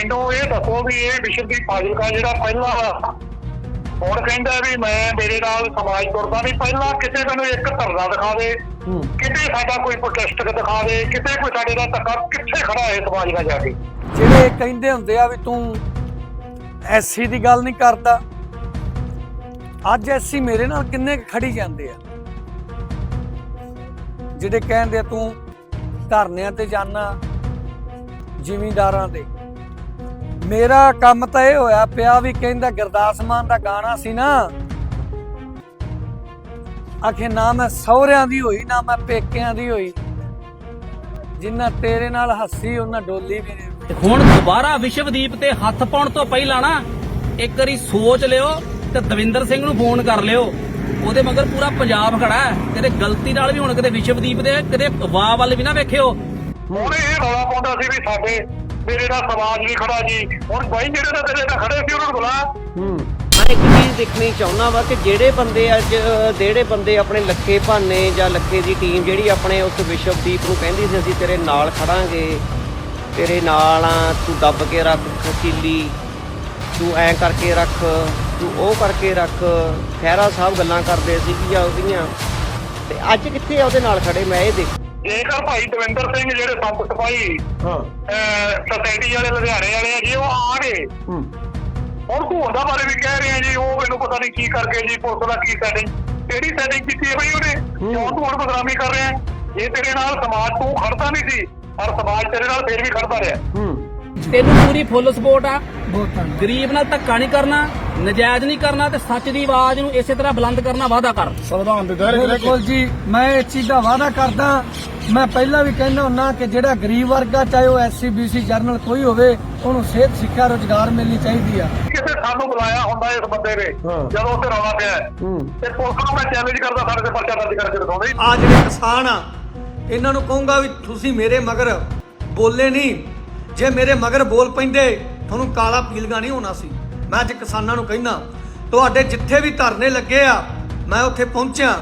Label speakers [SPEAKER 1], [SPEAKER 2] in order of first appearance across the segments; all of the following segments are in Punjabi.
[SPEAKER 1] ਮੈਨੂੰ ਇਹ ਦੱਸੋ ਵੀ ਇਹ ਵਿਸ਼ਵਦੀਪ ਫਾਜ਼ਿਲਕਾ ਜਿਹੜਾ ਪਹਿਲਾਂ ਵਾ, ਹੁਣ ਕਹਿੰਦਾ ਵੀ ਮੈਂ ਮੇਰੇ ਨਾਲ ਸਮਾਜ ਤੁਰਦਾ ਨਹੀਂ। ਪਹਿਲਾਂ ਕਿਤੇ ਮੈਨੂੰ ਇੱਕ ਧਰਨਾ ਦਿਖਾ ਦੇ
[SPEAKER 2] ਹੂੰ।
[SPEAKER 1] ਕਿਤੇ ਸਾਡਾ ਕੋਈ ਪ੍ਰੋਟੈਸਟ ਦਿਖਾ ਦੇ ਕਿਤੇ ਕੋਈ ਸਾਡੇ ਦਾ ਧੱਕਾ ਕਿੱਥੇ ਖੜਾ ਹੈ ਸਮਾਜ ਨਾਲ ਜਾ ਕੇ?
[SPEAKER 2] ਜਿਹੜੇ ਕਹਿੰਦੇ ਹੁੰਦੇ ਆ ਵੀ ਤੂੰ ਐਸਸੀ ਦੀ ਗੱਲ ਨਹੀਂ ਕਰਦਾ ਅੱਜ ਐਸਸੀ ਮੇਰੇ ਨਾਲ ਕਿੰਨੇ ਖੜੀ ਜਾਂਦੇ ਆ? ਜਿਹੜੇ ਕਹਿੰਦੇ ਆ ਤੂੰ ਧਰਨਿਆਂ ਤੇ ਜਾਣਾ ਜ਼ਿਮੀਂਦਾਰਾਂ ਦੇ। ਮੇਰਾ ਕੰਮ ਤਾਂ ਇਹ ਹੋਇਆ ਪਿਆ ਵੀ ਕਹਿੰਦਾ ਗੁਰਦਾਸ ਮਾਨ ਦਾ ਗਾਣਾ ਸੀ ਨਾ। ਆਖੇ ਨਾ ਮੈਂ ਸਹੁਰਿਆਂ ਦੀ ਹੋਈ ਨਾ ਮੈਂ ਪੇਕਿਆਂ ਦੀ ਹੋਈ। ਜਿੰਨਾ ਤੇਰੇ ਨਾਲ ਹੱਸੀ ਉਹਨਾਂ ਡੋਲੀ ਵੀ ਨਹੀਂ
[SPEAKER 3] ਹੁਣ ਦੁਬਾਰਾ ਵਿਸ਼ਵਦੀਪ ਤੇ ਹੱਥ ਪਾਉਣ ਤੋਂ ਪਹਿਲਾਂ ਨਾ ਇੱਕ ਵਾਰੀ ਸੋਚ ਲਿਓ ਤੇ ਦਵਿੰਦਰ ਸਿੰਘ ਨੂੰ ਫੋਨ ਕਰ ਲਿਓ। ਉਹਦੇ ਮਗਰ ਪੂਰਾ ਪੰਜਾਬ ਖੜਾ ਹੈ। ਕਿਤੇ ਗਲਤੀ ਨਾਲ ਵੀ ਹੁਣ ਕਿਤੇ ਵਿਸ਼ਵਦੀਪ ਦੇ ਕਿਤੇ ਵਾਹ ਵੱਲ ਵੀ ਨਾ ਵੇਖਿਓ।
[SPEAKER 1] ਹੁਣ ਇਹ ਰੌਲਾ ਪਾਉਂਦਾ ਸੀ ਵੀ ਸਾਡੇ ਮੇਰੇ ਨਾਲ ਸਮਾਜ ਨਹੀਂ ਖੜਾ ਜੀ। ਹੁਣ ਬਾਈ ਜਿਹੜੇ ਨਾਲ ਤੇਰੇ ਨਾਲ ਖੜੇ ਸੀ ਉਹਨਾਂ ਨੂੰ ਬੁਲਾ।
[SPEAKER 2] ਹੂੰ।
[SPEAKER 4] ਮੈਂ ਇੱਕ ਚੀਜ਼ ਦੇਖਣੀ ਚਾਹੁੰਦਾ ਵਾ ਕਿ ਜਿਹੜੇ ਬੰਦੇ ਅੱਜ ਅ, ਜਿਹੜੇ ਬੰਦੇ ਆਪਣੇ ਲੱਖੇ ਭਾਨੇ ਜਾਂ ਲੱਖੇ ਦੀ ਟੀਮ ਜਿਹੜੀ ਆਪਣੇ ਉਸ ਵਿਸ਼ਵਦੀਪ ਨੂੰ ਕਹਿੰਦੀ ਸੀ ਅਸੀਂ ਤੇਰੇ ਨਾਲ ਖੜਾਂਗੇ। ਤੇਰੇ ਨਾਲ ਆ ਤੂੰ ਦੱਬ ਕੇ ਰੱਖ ਖਕੀਲੀ ਤੂੰ ਐਂ ਕਰਕੇ ਰੱਖ ਤੂੰ ਉਹ ਕਰਕੇ ਰੱਖ। ਖਹਿਰਾ ਸਾਹਿਬ ਗੱਲਾਂ ਕਰਦੇ ਸੀ ਕਿ ਉਹਦੀਆਂ। ਤੇ ਅੱਜ ਕਿੱਥੇ ਆ ਉਹਦੇ ਨਾਲ ਖੜੇ? ਮੈਂ ਇਹ ਦੇਖ
[SPEAKER 1] ਜੇਕਰ ਭਾਈ ਦਵਿੰਦਰ ਸਿੰਘ ਜਿਹੜੇ ਸੰਤ ਸਿਪਾਹੀ
[SPEAKER 2] ਹਾਂ।
[SPEAKER 1] ਸੋਸਾਇਟੀ ਵਾਲੇ ਲੁਧਿਆਣੇ ਵਾਲੇ ਆ ਜੀ ਉਹ ਆ ਗਏ।
[SPEAKER 2] ਹੂੰ।
[SPEAKER 1] ਹੁਣ ਘੋਂਦਾ ਬਾਰੇ ਵੀ ਕਹਿ ਰਹੇ ਆ ਜੀ ਉਹ ਮੈਨੂੰ ਪਤਾ ਨਹੀਂ ਕੀ ਕਰਕੇ ਜੀ ਪੁਲਿਸ ਦਾ ਕੀ ਸੈਟਿੰਗ ਕਿਹੜੀ ਸੈਟਿੰਗ ਕੀਤੀ ਹੈ ਉਹਨੇ? ਕਿਉਂ ਤੂੰ ਹੁਣ ਬਦਨਾਮੀ ਕਰ ਰਿਹਾ? ਜੇ ਤੇਰੇ ਨਾਲ ਸਮਾਜ ਤੂੰ ਖੜਦਾ ਨਹੀਂ ਸੀ ਪਰ ਸਮਾਜ ਤੇਰੇ ਨਾਲ ਫੇਰ ਵੀ ਖੜਦਾ ਰਿਹਾ।
[SPEAKER 2] ਹੂੰ।
[SPEAKER 3] ਤੈਨੂੰ ਪੂਰੀ ਫੁੱਲ ਸਪੋਰਟ ਆ। ਗਰੀਬ ਨਾਲ ਧੱਕਾ ਨਹੀਂ ਕਰਨਾ ਨਜਾਇਜ਼ ਨਹੀਂ ਕਰਨਾ ਤੇ ਸੱਚ ਦੀ ਆਵਾਜ਼ ਨੂੰ ਇਸੇ ਤਰ੍ਹਾਂ ਬੁਲੰਦ ਕਰਨਾ ਵਾਅਦਾ ਕਰ।
[SPEAKER 5] ਸੰਵਿਧਾਨ ਦੇ ਦਾਇਰੇ
[SPEAKER 2] ਬਿਲਕੁਲ ਜੀ ਮੈਂ ਇਸ ਚੀਜ਼ ਦਾ ਵਾਅਦਾ ਕਰਦਾ ਮੈਂ ਪਹਿਲਾਂ ਵੀ ਕਹਿੰਦਾ ਹੁੰਨਾ ਕਿ ਜਿਹੜਾ ਗਰੀਬ ਵਰਗਾ ਚਾਹੇ ਉਹ ਐਸਸੀ ਬੀਸੀ ਜਰਨਲ ਕੋਈ ਹੋਵੇ ਉਹਨੂੰ ਸਿਹਤ ਸਿੱਖਿਆ ਰੋਜ਼ਗਾਰ ਮਿਲਣੀ ਚਾਹੀਦੀ ਆ।
[SPEAKER 1] ਕਿਸੇ ਸਾਨੂੰ ਬੁਲਾਇਆ ਹੁੰਦਾ ਇਸ ਬੰਦੇ ਨੇ। ਜਦੋਂ ਉੱਥੇ ਰੌਲਾ ਪਿਆ। ਤੇ ਪੁਲਿਸ ਨੂੰ ਮੈਂ ਚੈਲੰਜ ਕਰਦਾ ਸਾਡੇ ਤੇ ਪਰਚਾ ਦਰਜ ਕਰਕੇ ਦਿਖਾਉਂਦੇ
[SPEAKER 2] ਆ ਜਿਹੜੇ ਕਿਸਾਨ ਆ ਇਹਨਾਂ ਨੂੰ ਕਹੂੰਗਾ ਵੀ ਤੁਸੀਂ ਮੇਰੇ ਮਗਰ ਬੋਲੇ ਨਹੀਂ ਜੇ ਮੇਰੇ ਮਗਰ ਬੋਲ ਪੈਂਦੇ ਤੁਹਾਨੂੰ ਕਾਲਾ ਪੀਲਗਾ ਨਹੀਂ ਹੋਣਾ ਸੀ। ਮੈਂ ਅੱਜ ਕਿਸਾਨਾਂ ਨੂੰ ਕਹਿੰਦਾ ਤੁਹਾਡੇ ਜਿੱਥੇ ਵੀ ਧਰਨੇ ਲੱਗੇ ਆ ਮੈਂ ਉੱਥੇ ਪਹੁੰਚਿਆ।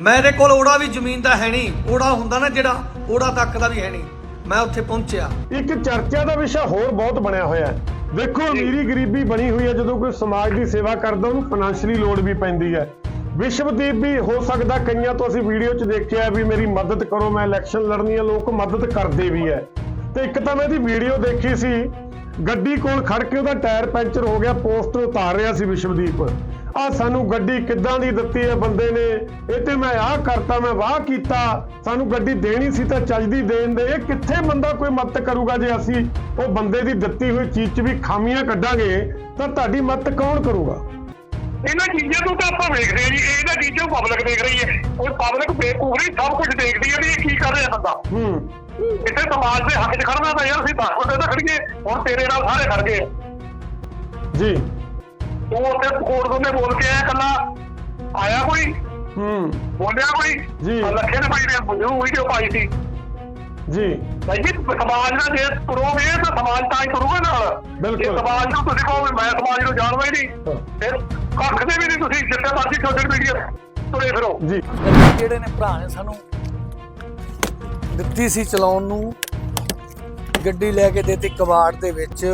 [SPEAKER 2] ਮੇਰੇ ਕੋਲ ਓੜਾ ਵੀ ਜ਼ਮੀਨ ਦਾ ਹੈ ਨਹੀਂ। ਓੜਾ ਹੁੰਦਾ ਨਾ ਜਿਹੜਾ ਓੜਾ ਤੱਕ ਦਾ ਵੀ ਹੈ ਨਹੀਂ। ਮੈਂ ਉੱਥੇ ਪਹੁੰਚਿਆ।
[SPEAKER 5] ਇੱਕ ਚਰਚਾ ਦਾ ਵਿਸ਼ਾ ਹੋਰ ਬਹੁਤ ਬਣਿਆ ਹੋਇਆ ਹੈ। ਦੇਖੋ ਅਮੀਰੀ ਗਰੀਬੀ ਬਣੀ ਹੋਈ ਹੈ ਜਦੋਂ ਕੋਈ ਸਮਾਜ ਦੀ ਸੇਵਾ ਕਰਦਾ ਉਹਨੂੰ ਫਾਈਨੈਂਸ਼ਲੀ ਲੋੜ ਵੀ ਪੈਂਦੀ ਹੈ। ਵਿਸ਼ਵਦੀਪ ਵੀ ਹੋ ਸਕਦਾ ਕਈਆਂ ਤੋਂ ਅਸੀਂ ਵੀਡੀਓ 'ਚ ਦੇਖਿਆ ਵੀ ਮੇਰੀ ਮਦਦ ਕਰੋ ਮੈਂ ਇਲੈਕਸ਼ਨ ਲੜਨੀ ਹੈ ਲੋਕ ਮਦਦ ਕਰਦੇ ਵੀ ਹੈ। ਤੇ ਇੱਕ ਤਾਂ ਮੈਂ ਇਹਦੀ ਵੀਡੀਓ ਦੇਖੀ ਸੀ ਗੱਡੀ ਕੋਲ ਖੜ ਕੇ ਉਹਦਾ ਟਾਇਰ ਪੈਂਚਰ ਹੋ ਗਿਆ ਪੋਸਟਰ ਉਤਾਰ ਰਿਹਾ ਸੀ ਵਿਸ਼ਵਦੀਪ। ਆ ਸਾਨੂੰ ਗੱਡੀ ਕਿੱਦਾਂ ਦੀ ਦਿੱਤੀ ਹੈ ਬੰਦੇ ਨੇ? ਇਹ ਤੇ ਮੈਂ ਆਹ ਕਰਤਾ ਮੈਂ ਵਾਹ ਕੀਤਾ। ਸਾਨੂੰ ਗੱਡੀ ਦੇਣੀ ਸੀ ਤਾਂ ਚੱਜਦੀ ਦੇਣ ਦੇ। ਇਹ ਕਿੱਥੇ ਬੰਦਾ ਕੋਈ ਮਦਦ ਕਰੂਗਾ ਜੇ ਅਸੀਂ ਉਹ ਬੰਦੇ ਦੀ ਦਿੱਤੀ ਹੋਈ ਚੀਜ਼ 'ਚ ਵੀ ਖਾਮੀਆਂ ਕੱਢਾਂਗੇ ਤਾਂ ਤੁਹਾਡੀ ਮਦਦ ਕੌਣ ਕਰੂਗਾ?
[SPEAKER 1] ਇਹਨਾਂ ਚੀਜ਼ਾਂ ਨੂੰ ਤਾਂ ਆਪਾਂ ਵੇਖਦੇ ਆ ਜੀ। ਇਹਨਾਂ ਚੀਜ਼ਾਂ ਨੂੰ ਪਬਲਿਕ ਦੇਖ ਰਹੀ ਹੈ। ਉਹ ਪਬਲਿਕ ਬੇਕੂਫ ਨਹੀਂ ਸਭ ਕੁਝ ਦੇਖਦੀ ਹੈ ਵੀ ਇਹ ਕੀ ਕਰ ਰਿਹਾ ਬੰਦਾ।
[SPEAKER 5] ਹੂੰ।
[SPEAKER 1] ਕਿਤੇ ਸਮਾਜ ਦੇ ਹੱਕ 'ਚ ਖੜਨਾ ਤਾਂ ਯਾਰ ਅਸੀਂ ਬੰਦੇ ਤਾਂ ਖੜੀਏ। ਹੁਣ ਤੇਰੇ ਨਾਲ ਸਾਰੇ ਖੜ ਗਏ।
[SPEAKER 5] ਜੀ।
[SPEAKER 1] ਤੂੰ ਉੱਥੇ ਕੋਟ ਦੋਨੇ ਬੋਲ ਕੇ ਆਇਆ ਕੱਲਾ ਆਇਆ ਕੋਈ?
[SPEAKER 5] ਹੂੰ।
[SPEAKER 1] ਬੋਲਿਆ ਕੋਈ?
[SPEAKER 5] ਜੀ।
[SPEAKER 1] ਲੱਖੇ ਨੇ ਭਾਈ ਨੇ ਬੁਝੂ ਵੀਡੀਓ ਪਾਈ ਸੀ।
[SPEAKER 5] ਜੀ।
[SPEAKER 1] ਭਾਈ ਜੀ ਸਮਾਜ ਨਾਲ ਜੇ ਤੁਰੋਗੇ ਤਾਂ ਸਮਾਜ ਤਾਂ ਹੀ ਤੁਰੂਗਾ ਨਾਲ।
[SPEAKER 5] ਬਿਲਕੁਲ।
[SPEAKER 1] ਸਮਾਜ ਨੂੰ ਤੁਸੀਂ ਕਹੋਗੇ ਮੈਂ ਸਮਾਜ ਨੂੰ ਜਾਣਦਾ ਹੀ ਨਹੀਂ। ਫਿਰ ਕੱਖ ਦੇ ਵੀ ਨਹੀਂ ਤੁਸੀਂ ਜਿੱਥੇ ਮਰਜ਼ੀ ਸੋਸ਼ਲ ਮੀਡੀਆ ਤੁਰੇ ਫਿਰੋ।
[SPEAKER 5] ਜੀ।
[SPEAKER 2] ਜਿਹੜੇ ਨੇ? ਭਰਾ ਨੇ ਸਾਨੂੰ ਦਿੱਤੀ ਸੀ ਚਲਾਉਣ ਨੂੰ। ਗੱਡੀ ਲੈ ਕੇ ਦੇਤੀ ਕਬਾੜ ਦੇ ਵਿੱਚ।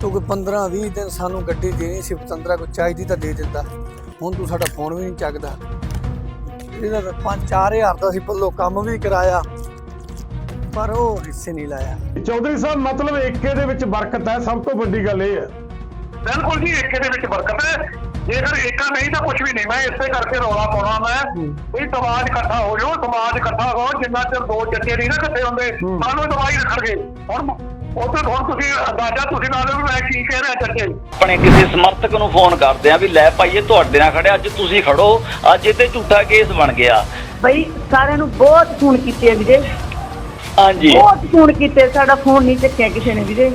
[SPEAKER 2] ਤੂੰ ਕੋਈ 15 20 ਦਿਨ ਸਾਨੂੰ ਗੱਡੀ ਦੇਣੀ ਸੀ ਪਤੰਦਰਾ ਕੋਈ ਚਾਹੀਦੀ ਤਾਂ ਦੇ ਦਿੰਦਾ। ਹੁਣ ਤੂੰ ਸਾਡਾ ਫੋਨ ਵੀ ਨਹੀਂ ਚੱਕਦਾ। ਇਹਦਾ ਤਾਂ 5-4000 ਦਾ ਸੀ ਪੱਲੋ ਕੰਮ ਵੀ ਕਰਾਇਆ ਪਰ ਉਹ ਹਿੱਸੇ ਨਹੀਂ ਲਾਇਆ।
[SPEAKER 5] ਚੌਧਰੀ ਸਾਹਿਬ ਮਤਲਬ ਏਕੇ ਦੇ ਵਿੱਚ ਬਰਕਤ ਹੈ ਸਭ ਤੋਂ ਵੱਡੀ ਗੱਲ ਇਹ ਹੈ।
[SPEAKER 1] ਬਿਲਕੁਲ ਜੀ ਏਕੇ ਦੇ ਵਿੱਚ ਬਰਕਤ ਹੈ। ਜੇਕਰ ਏਕਾ ਨਹੀਂ ਤਾਂ ਕੁਝ ਵੀ ਨਹੀਂ ਮੈਂ ਇਸੇ ਕਰਕੇ ਰੌਲਾ ਪਾਉਣਾ ਮੈਂ। ਵੀ ਸਮਾਜ ਇਕੱਠਾ ਹੋ ਜਾਓ ਸਮਾਜ ਇਕੱਠਾ ਹੋ ਜਿੰਨਾ ਚਿਰ ਦੋ ਚੱਕੇ ਨਹੀਂ ਨਾ ਇਕੱਠੇ ਹੁੰਦੇ ਸਾਨੂੰ ਦਵਾਈ ਰੱਖਣਗੇ। ਹੁਣ ਉੱਥੇ ਹੁਣ ਤੁਸੀਂ ਅੰਦਾਜ਼ਾ ਤੁਸੀਂ ਲਾ ਲਓ ਵੀ ਮੈਂ ਕੀ ਕਹਿ ਰਿਹਾ ਚੱਕੇ
[SPEAKER 6] ਆਪਣੇ ਕਿਸੇ ਸਮਰਥਕ ਨੂੰ ਫੋਨ ਕਰਦੇ ਆ ਵੀ ਲੈ ਭਾਈਏ ਤੁਹਾਡੇ ਨਾਲ ਖੜਿਆ ਅੱਜ ਤੁਸੀਂ ਖੜੋ ਅੱਜ ਇਹ ਤੇ ਝੂਠਾ ਕੇਸ ਬਣ ਗਿਆ।
[SPEAKER 7] ਬਈ ਸਾਰਿਆਂ ਨੂੰ ਬਹੁਤ ਫੋਨ ਕੀਤੇ ਆ ਵੀਰੇ
[SPEAKER 6] ਹਾਂਜੀ।
[SPEAKER 7] ਬਹੁਤ ਫੋਨ ਕੀਤੇ ਸਾਡਾ ਫੋਨ ਨਹੀਂ ਚੱਕਿਆ ਕਿਸੇ ਨੇ ਵੀਰੇ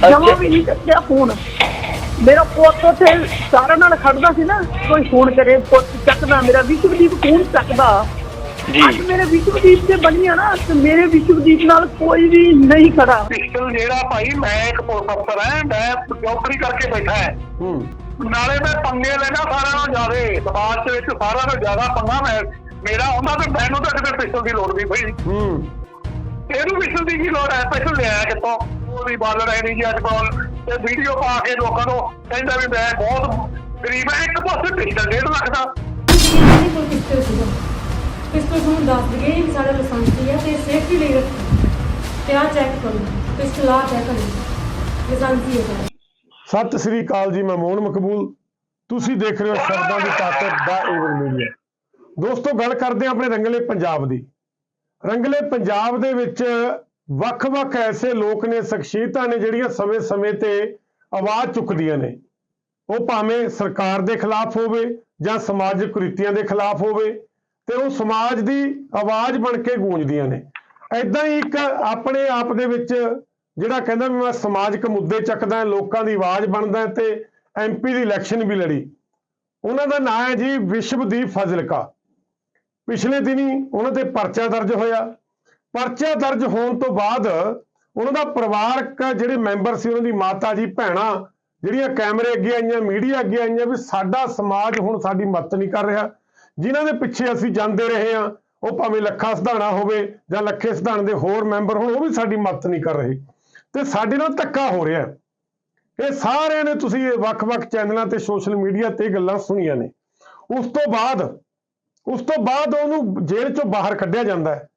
[SPEAKER 7] ਜਮਾ ਵੀ ਨਹੀਂ ਚੱਕਿਆ ਫੋਨ। ਮੇਰਾ ਪੁੱਤ ਉੱਥੇ ਸਾਰਿਆਂ ਨਾਲ ਖੜਦਾ ਸੀ ਨਾ ਕੋਈ ਫੋਨ ਕਰੇ ਪੁੱਤ ਚੱਕਦਾ ਮੇਰਾ ਵਿਸ਼ਵਦੀਪ ਫੋਨ ਚੱਕਦਾ?
[SPEAKER 6] ਜੀ।
[SPEAKER 7] ਅੱਜ ਮੇਰੇ ਵਿਸ਼ਵਦੀਪ ਤੇ ਬਣੀਆਂ ਨਾ ਤੇ ਮੇਰੇ ਵਿਸ਼ਵਦੀਪ ਨਾਲ ਕੋਈ ਵੀ ਨਹੀਂ ਖੜਾ।
[SPEAKER 1] ਪਿਸਟਲ ਜਿਹੜਾ ਭਾਈ ਮੈਂ ਇੱਕ ਪੁਲਿਸ ਅਫਸਰ ਹਾਂ ਮੈਂ ਚੌਕਰੀ ਕਰਕੇ ਬੈਠਾ ਹਾਂ।
[SPEAKER 5] ਹੂੰ।
[SPEAKER 1] ਨਾਲੇ ਮੈਂ ਪੰਗੇ ਲੈਣਾ ਸਾਰਿਆਂ ਨਾਲੋਂ ਜ਼ਿਆਦੇ ਸਮਾਜ ਦੇ ਵਿੱਚ ਸਾਰਿਆਂ ਨਾਲੋਂ ਜ਼ਿਆਦਾ ਪੰਗਾ ਮੈਂ ਮੇਰਾ ਉਹਨਾਂ ਤੇ ਮੈਨੂੰ ਤਾਂ ਕਿਤੇ ਪਿਸਟਲ ਦੀ ਲੋੜ ਨਹੀਂ ਪਈ।
[SPEAKER 5] ਹੂੰ।
[SPEAKER 1] ਇਹਨੂੰ ਪਿਸਟਲ ਦੀ ਕੀ ਲੋੜ ਹੈ? ਪਿਸਟਲ ਲਿਆ ਕਿੱਥੋਂ? ਵੀ ਬਾਲਣ ਹੈ ਨਹੀਂ ਜੀ ਅੱਜ ਕੱਲ। ਤੇ ਵੀਡੀਓ ਪਾ ਕੇ ਲੋਕਾਂ ਨੂੰ ਕਹਿੰਦਾ ਵੀ ਮੈਂ ਬਹੁਤ ਗਰੀਬ ਹਾਂ ਇੱਕ ਪਾਸੇ ਪਿਸਟਲ ਡੇਢ ਲੱਖ ਦਾ।
[SPEAKER 8] ਸਾਡੇ ਕੋਲ ਤੁਹਾਨੂੰ ਦੱਸ ਦਈਏ ਕਿ ਸਾਡਾ ਲਾਇਸੈਂਸ ਹੈ ਤੇ ਸੇਫਟੀ ਲਈ ਰੱਖੋ। ਤੇ ਆ ਚੈੱਕ ਕਰੋ ਪਿਸਟਲ ਚੈੱਕ ਕਰੋ ਲਾਇਸੈਂਸ ਹੈ
[SPEAKER 5] ਸਤਿ ਸ੍ਰੀ ਅਕਾਲ ਜੀ, ਮੈਂ ਮੋਹਨ ਮਕਬੂਲ। ਤੁਸੀਂ ਦੇਖ ਰਹੇ ਹੋ ਸ਼ਬਦਾਂ ਦੀ ਤਾਕਤ ਦਾ ਏਵਨ ਮੀਡੀਆ। ਦੋਸਤੋ, ਗੱਲ ਕਰਦੇ ਹਾਂ ਆਪਣੇ ਰੰਗਲੇ ਪੰਜਾਬ ਦੀ। ਰੰਗਲੇ ਪੰਜਾਬ ਦੇ ਵਿੱਚ ਵੱਖ-ਵੱਖ ਐਸੇ ਲੋਕ ਨੇ, ਸ਼ਖਸੀਅਤਾਂ ਨੇ, ਜਿਹੜੀਆਂ ਸਮੇਂ-ਸਮੇਂ ਤੇ ਆਵਾਜ਼ ਚੁੱਕਦੀਆਂ ਨੇ। ਉਹ ਭਾਵੇਂ ਸਰਕਾਰ ਦੇ ਖਿਲਾਫ ਹੋਵੇ ਜਾਂ ਸਮਾਜਿਕ ਕੁਰੀਤੀਆਂ ਦੇ ਖਿਲਾਫ ਹੋਵੇ ਤੇ ਉਹ ਸਮਾਜ ਦੀ ਆਵਾਜ਼ ਬਣ ਕੇ ਗੂੰਜਦੀਆਂ ਨੇ। ਐਦਾਂ ਹੀ ਇੱਕ ਆਪਣੇ ਆਪ ਦੇ ਵਿੱਚ ਜਿਹੜਾ ਕਹਿੰਦਾ ਵੀ ਮੈਂ ਸਮਾਜਿਕ ਮੁੱਦੇ ਚੱਕਦਾ ਲੋਕਾਂ ਦੀ ਆਵਾਜ਼ ਬਣਦਾ ਤੇ ਐਮਪੀ ਦੀ ਇਲੈਕਸ਼ਨ ਵੀ ਲੜੀ। ਉਹਨਾਂ ਦਾ ਨਾਂ ਹੈ ਜੀ ਵਿਸ਼ਵਦੀਪ ਫਜ਼ਲਕਾ। ਪਿਛਲੇ ਦਿਨੀ ਉਹਨਾਂ ਤੇ ਪਰਚਾ ਦਰਜ ਹੋਇਆ। ਪਰਚਾ ਦਰਜ ਹੋਣ ਤੋਂ ਬਾਅਦ ਉਹਨਾਂ ਦਾ ਪਰਿਵਾਰਕ ਜਿਹੜੇ ਮੈਂਬਰ ਸੀ, ਉਹਨਾਂ ਦੀ ਮਾਤਾ ਜੀ, ਭੈਣਾਂ, ਜਿਹੜੀਆਂ ਕੈਮਰੇ ਅੱਗੇ ਆਈਆਂ, ਮੀਡੀਆ ਅੱਗੇ ਆਈਆਂ, ਵੀ ਸਾਡਾ ਸਮਾਜ ਹੁਣ ਸਾਡੀ ਮਦਦ ਨਹੀਂ ਕਰ ਰਿਹਾ। ਜਿਨ੍ਹਾਂ ਦੇ ਪਿੱਛੇ ਅਸੀਂ ਜਾਂਦੇ ਰਹੇ ਹਾਂ, ਉਹ ਭਾਵੇਂ ਲੱਖਾ ਸਿਧਾਣਾ ਹੋਵੇ ਜਾਂ ਲੱਖੇ ਸਿਧਾਣ ਦੇ ਹੋਰ ਮੈਂਬਰ ਹੋਣ, ਉਹ ਵੀ ਸਾਡੀ ਮਦਦ ਨਹੀਂ ਕਰ ਰਹੇ। ਤੇ ਸਾਡੇ ਨਾਲ ਧੱਕਾ ਹੋ ਰਿਹਾ ਇਹ ਸਾਰਿਆਂ ਨੇ ਤੁਸੀਂ ਇਹ ਵੱਖ-ਵੱਖ ਚੈਨਲਾਂ ਤੇ ਸੋਸ਼ਲ ਮੀਡੀਆ ਤੇ ਗੱਲਾਂ ਸੁਣੀਆਂ ਨੇ। ਉਸ ਤੋਂ ਬਾਅਦ, ਉਸ ਤੋਂ ਬਾਅਦ ਉਹਨੂੰ ਜੇਲ੍ਹ ਚੋਂ ਬਾਹਰ ਕੱਢਿਆ ਜਾਂਦਾ ਹੈ।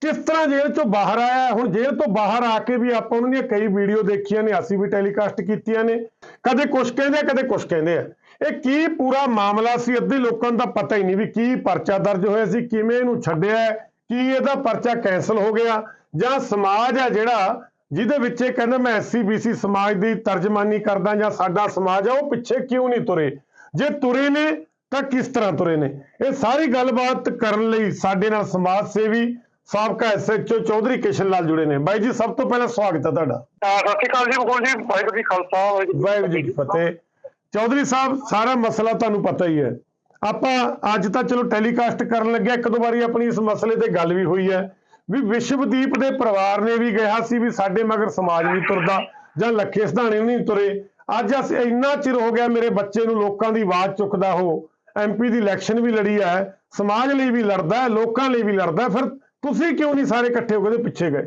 [SPEAKER 5] ਕਿਸ ਤਰ੍ਹਾਂ ਜੇਲ੍ਹ ਚੋਂ ਬਾਹਰ ਆਇਆ ਹੁਣ ਜੇਲ੍ਹ ਤੋਂ ਬਾਹਰ ਆ ਕੇ ਵੀ ਆਪਾਂ ਉਹਨਾਂ ਦੀਆਂ ਕਈ ਵੀਡੀਓ ਦੇਖੀਆਂ ਨੇ, ਅਸੀਂ ਵੀ ਟੈਲੀਕਾਸਟ ਕੀਤੀਆਂ ਨੇ। ਕਦੇ ਕੁਝ ਕਹਿੰਦੇ ਆ, ਕਦੇ ਕੁਝ ਕਹਿੰਦੇ ਆ। ਇਹ ਕੀ ਪੂਰਾ ਮਾਮਲਾ ਸੀ? ਅੱਧੇ ਲੋਕਾਂ ਨੂੰ ਤਾਂ ਪਤਾ ਹੀ ਨਹੀਂ ਵੀ ਕੀ ਪਰਚਾ ਦਰਜ ਹੋਇਆ ਸੀ ਕਿਵੇਂ ਇਹਨੂੰ ਛੱਡਿਆ ਕੀ ਇਹਦਾ ਪਰਚਾ ਕੈਨਸਲ ਹੋ ਗਿਆ? ਜਾਂ ਸਮਾਜ ਹੈ ਜਿਹੜਾ ਜਿਹਦੇ ਵਿੱਚ ਇਹ ਕਹਿੰਦਾ ਮੈਂ ਐਸਸੀ ਬੀਸੀ ਸਮਾਜ ਦੀ ਤਰਜਮਾਨੀ ਕਰਦਾ ਜਾਂ ਸਾਡਾ ਸਮਾਜ ਆ ਉਹ ਪਿੱਛੇ ਕਿਉਂ ਨਹੀਂ ਤੁਰੇ? ਜੇ ਤੁਰੇ ਨੇ ਤਾਂ ਕਿਸ ਤਰ੍ਹਾਂ ਤੁਰੇ ਨੇ? ਇਹ ਸਾਰੀ ਗੱਲਬਾਤ ਕਰਨ ਲਈ ਸਾਡੇ ਨਾਲ ਸਮਾਜ ਸੇਵੀ ਸਾਬਕਾ ਐਸਐਚਓ ਚੌਧਰੀ ਕਿਸ਼ਨ ਲਾਲ ਜੁੜੇ ਨੇ। ਬਾਈ ਜੀ ਸਭ ਤੋਂ ਪਹਿਲਾਂ ਸਵਾਗਤ ਹੈ ਤੁਹਾਡਾ।
[SPEAKER 1] ਸਤਿ ਸ਼੍ਰੀ ਅਕਾਲ ਜੀ ਬਖੂਲ ਜੀ ਵਾਹਿਗੁਰੂ ਜੀ ਖਾਲਸਾ
[SPEAKER 5] ਵਾਹਿਗੁਰੂ ਜੀ ਫਤਿਹ। ਚੌਧਰੀ ਸਾਹਿਬ, ਸਾਰਾ ਮਸਲਾ ਤੁਹਾਨੂੰ ਪਤਾ ਹੀ ਹੈ। ਆਪਾਂ ਅੱਜ ਤਾਂ ਚਲੋ ਟੈਲੀਕਾਸਟ ਕਰਨ ਲੱਗਿਆ, ਇੱਕ ਦੋ ਵਾਰੀ ਆਪਣੀ ਇਸ ਮਸਲੇ ਤੇ ਗੱਲ ਵੀ ਹੋਈ ਹੈ। ਵੀ ਵਿਸ਼ਵਦੀਪ ਦੇ ਪਰਿਵਾਰ ਨੇ ਵੀ ਕਿਹਾ ਸੀ ਵੀ ਸਾਡੇ ਮਗਰ ਸਮਾਜ ਨਹੀਂ ਤੁਰਦਾ, ਜਾਂ ਲੱਖੇ ਸਧਾਣੇ ਵੀ ਨਹੀਂ ਤੁਰੇ। ਅੱਜ ਅਸੀਂ ਇੰਨਾ ਚਿਰ ਹੋ ਗਿਆ ਮੇਰੇ ਬੱਚੇ ਨੂੰ ਲੋਕਾਂ ਦੀ ਆਵਾਜ਼ ਚੁੱਕਦਾ ਹੋ। ਐਮਪੀ ਦੀ ਇਲੈਕਸ਼ਨ ਵੀ ਲੜੀ ਹੈ, ਸਮਾਜ ਲਈ ਵੀ ਲੜਦਾ ਹੈ, ਲੋਕਾਂ ਲਈ ਵੀ ਲੜਦਾ ਫਿਰ ਤੁਸੀਂ ਕਿਉਂ ਨਹੀਂ ਸਾਰੇ ਇਕੱਠੇ ਹੋ ਕੇ ਉਹਦੇ ਪਿੱਛੇ ਗਏ?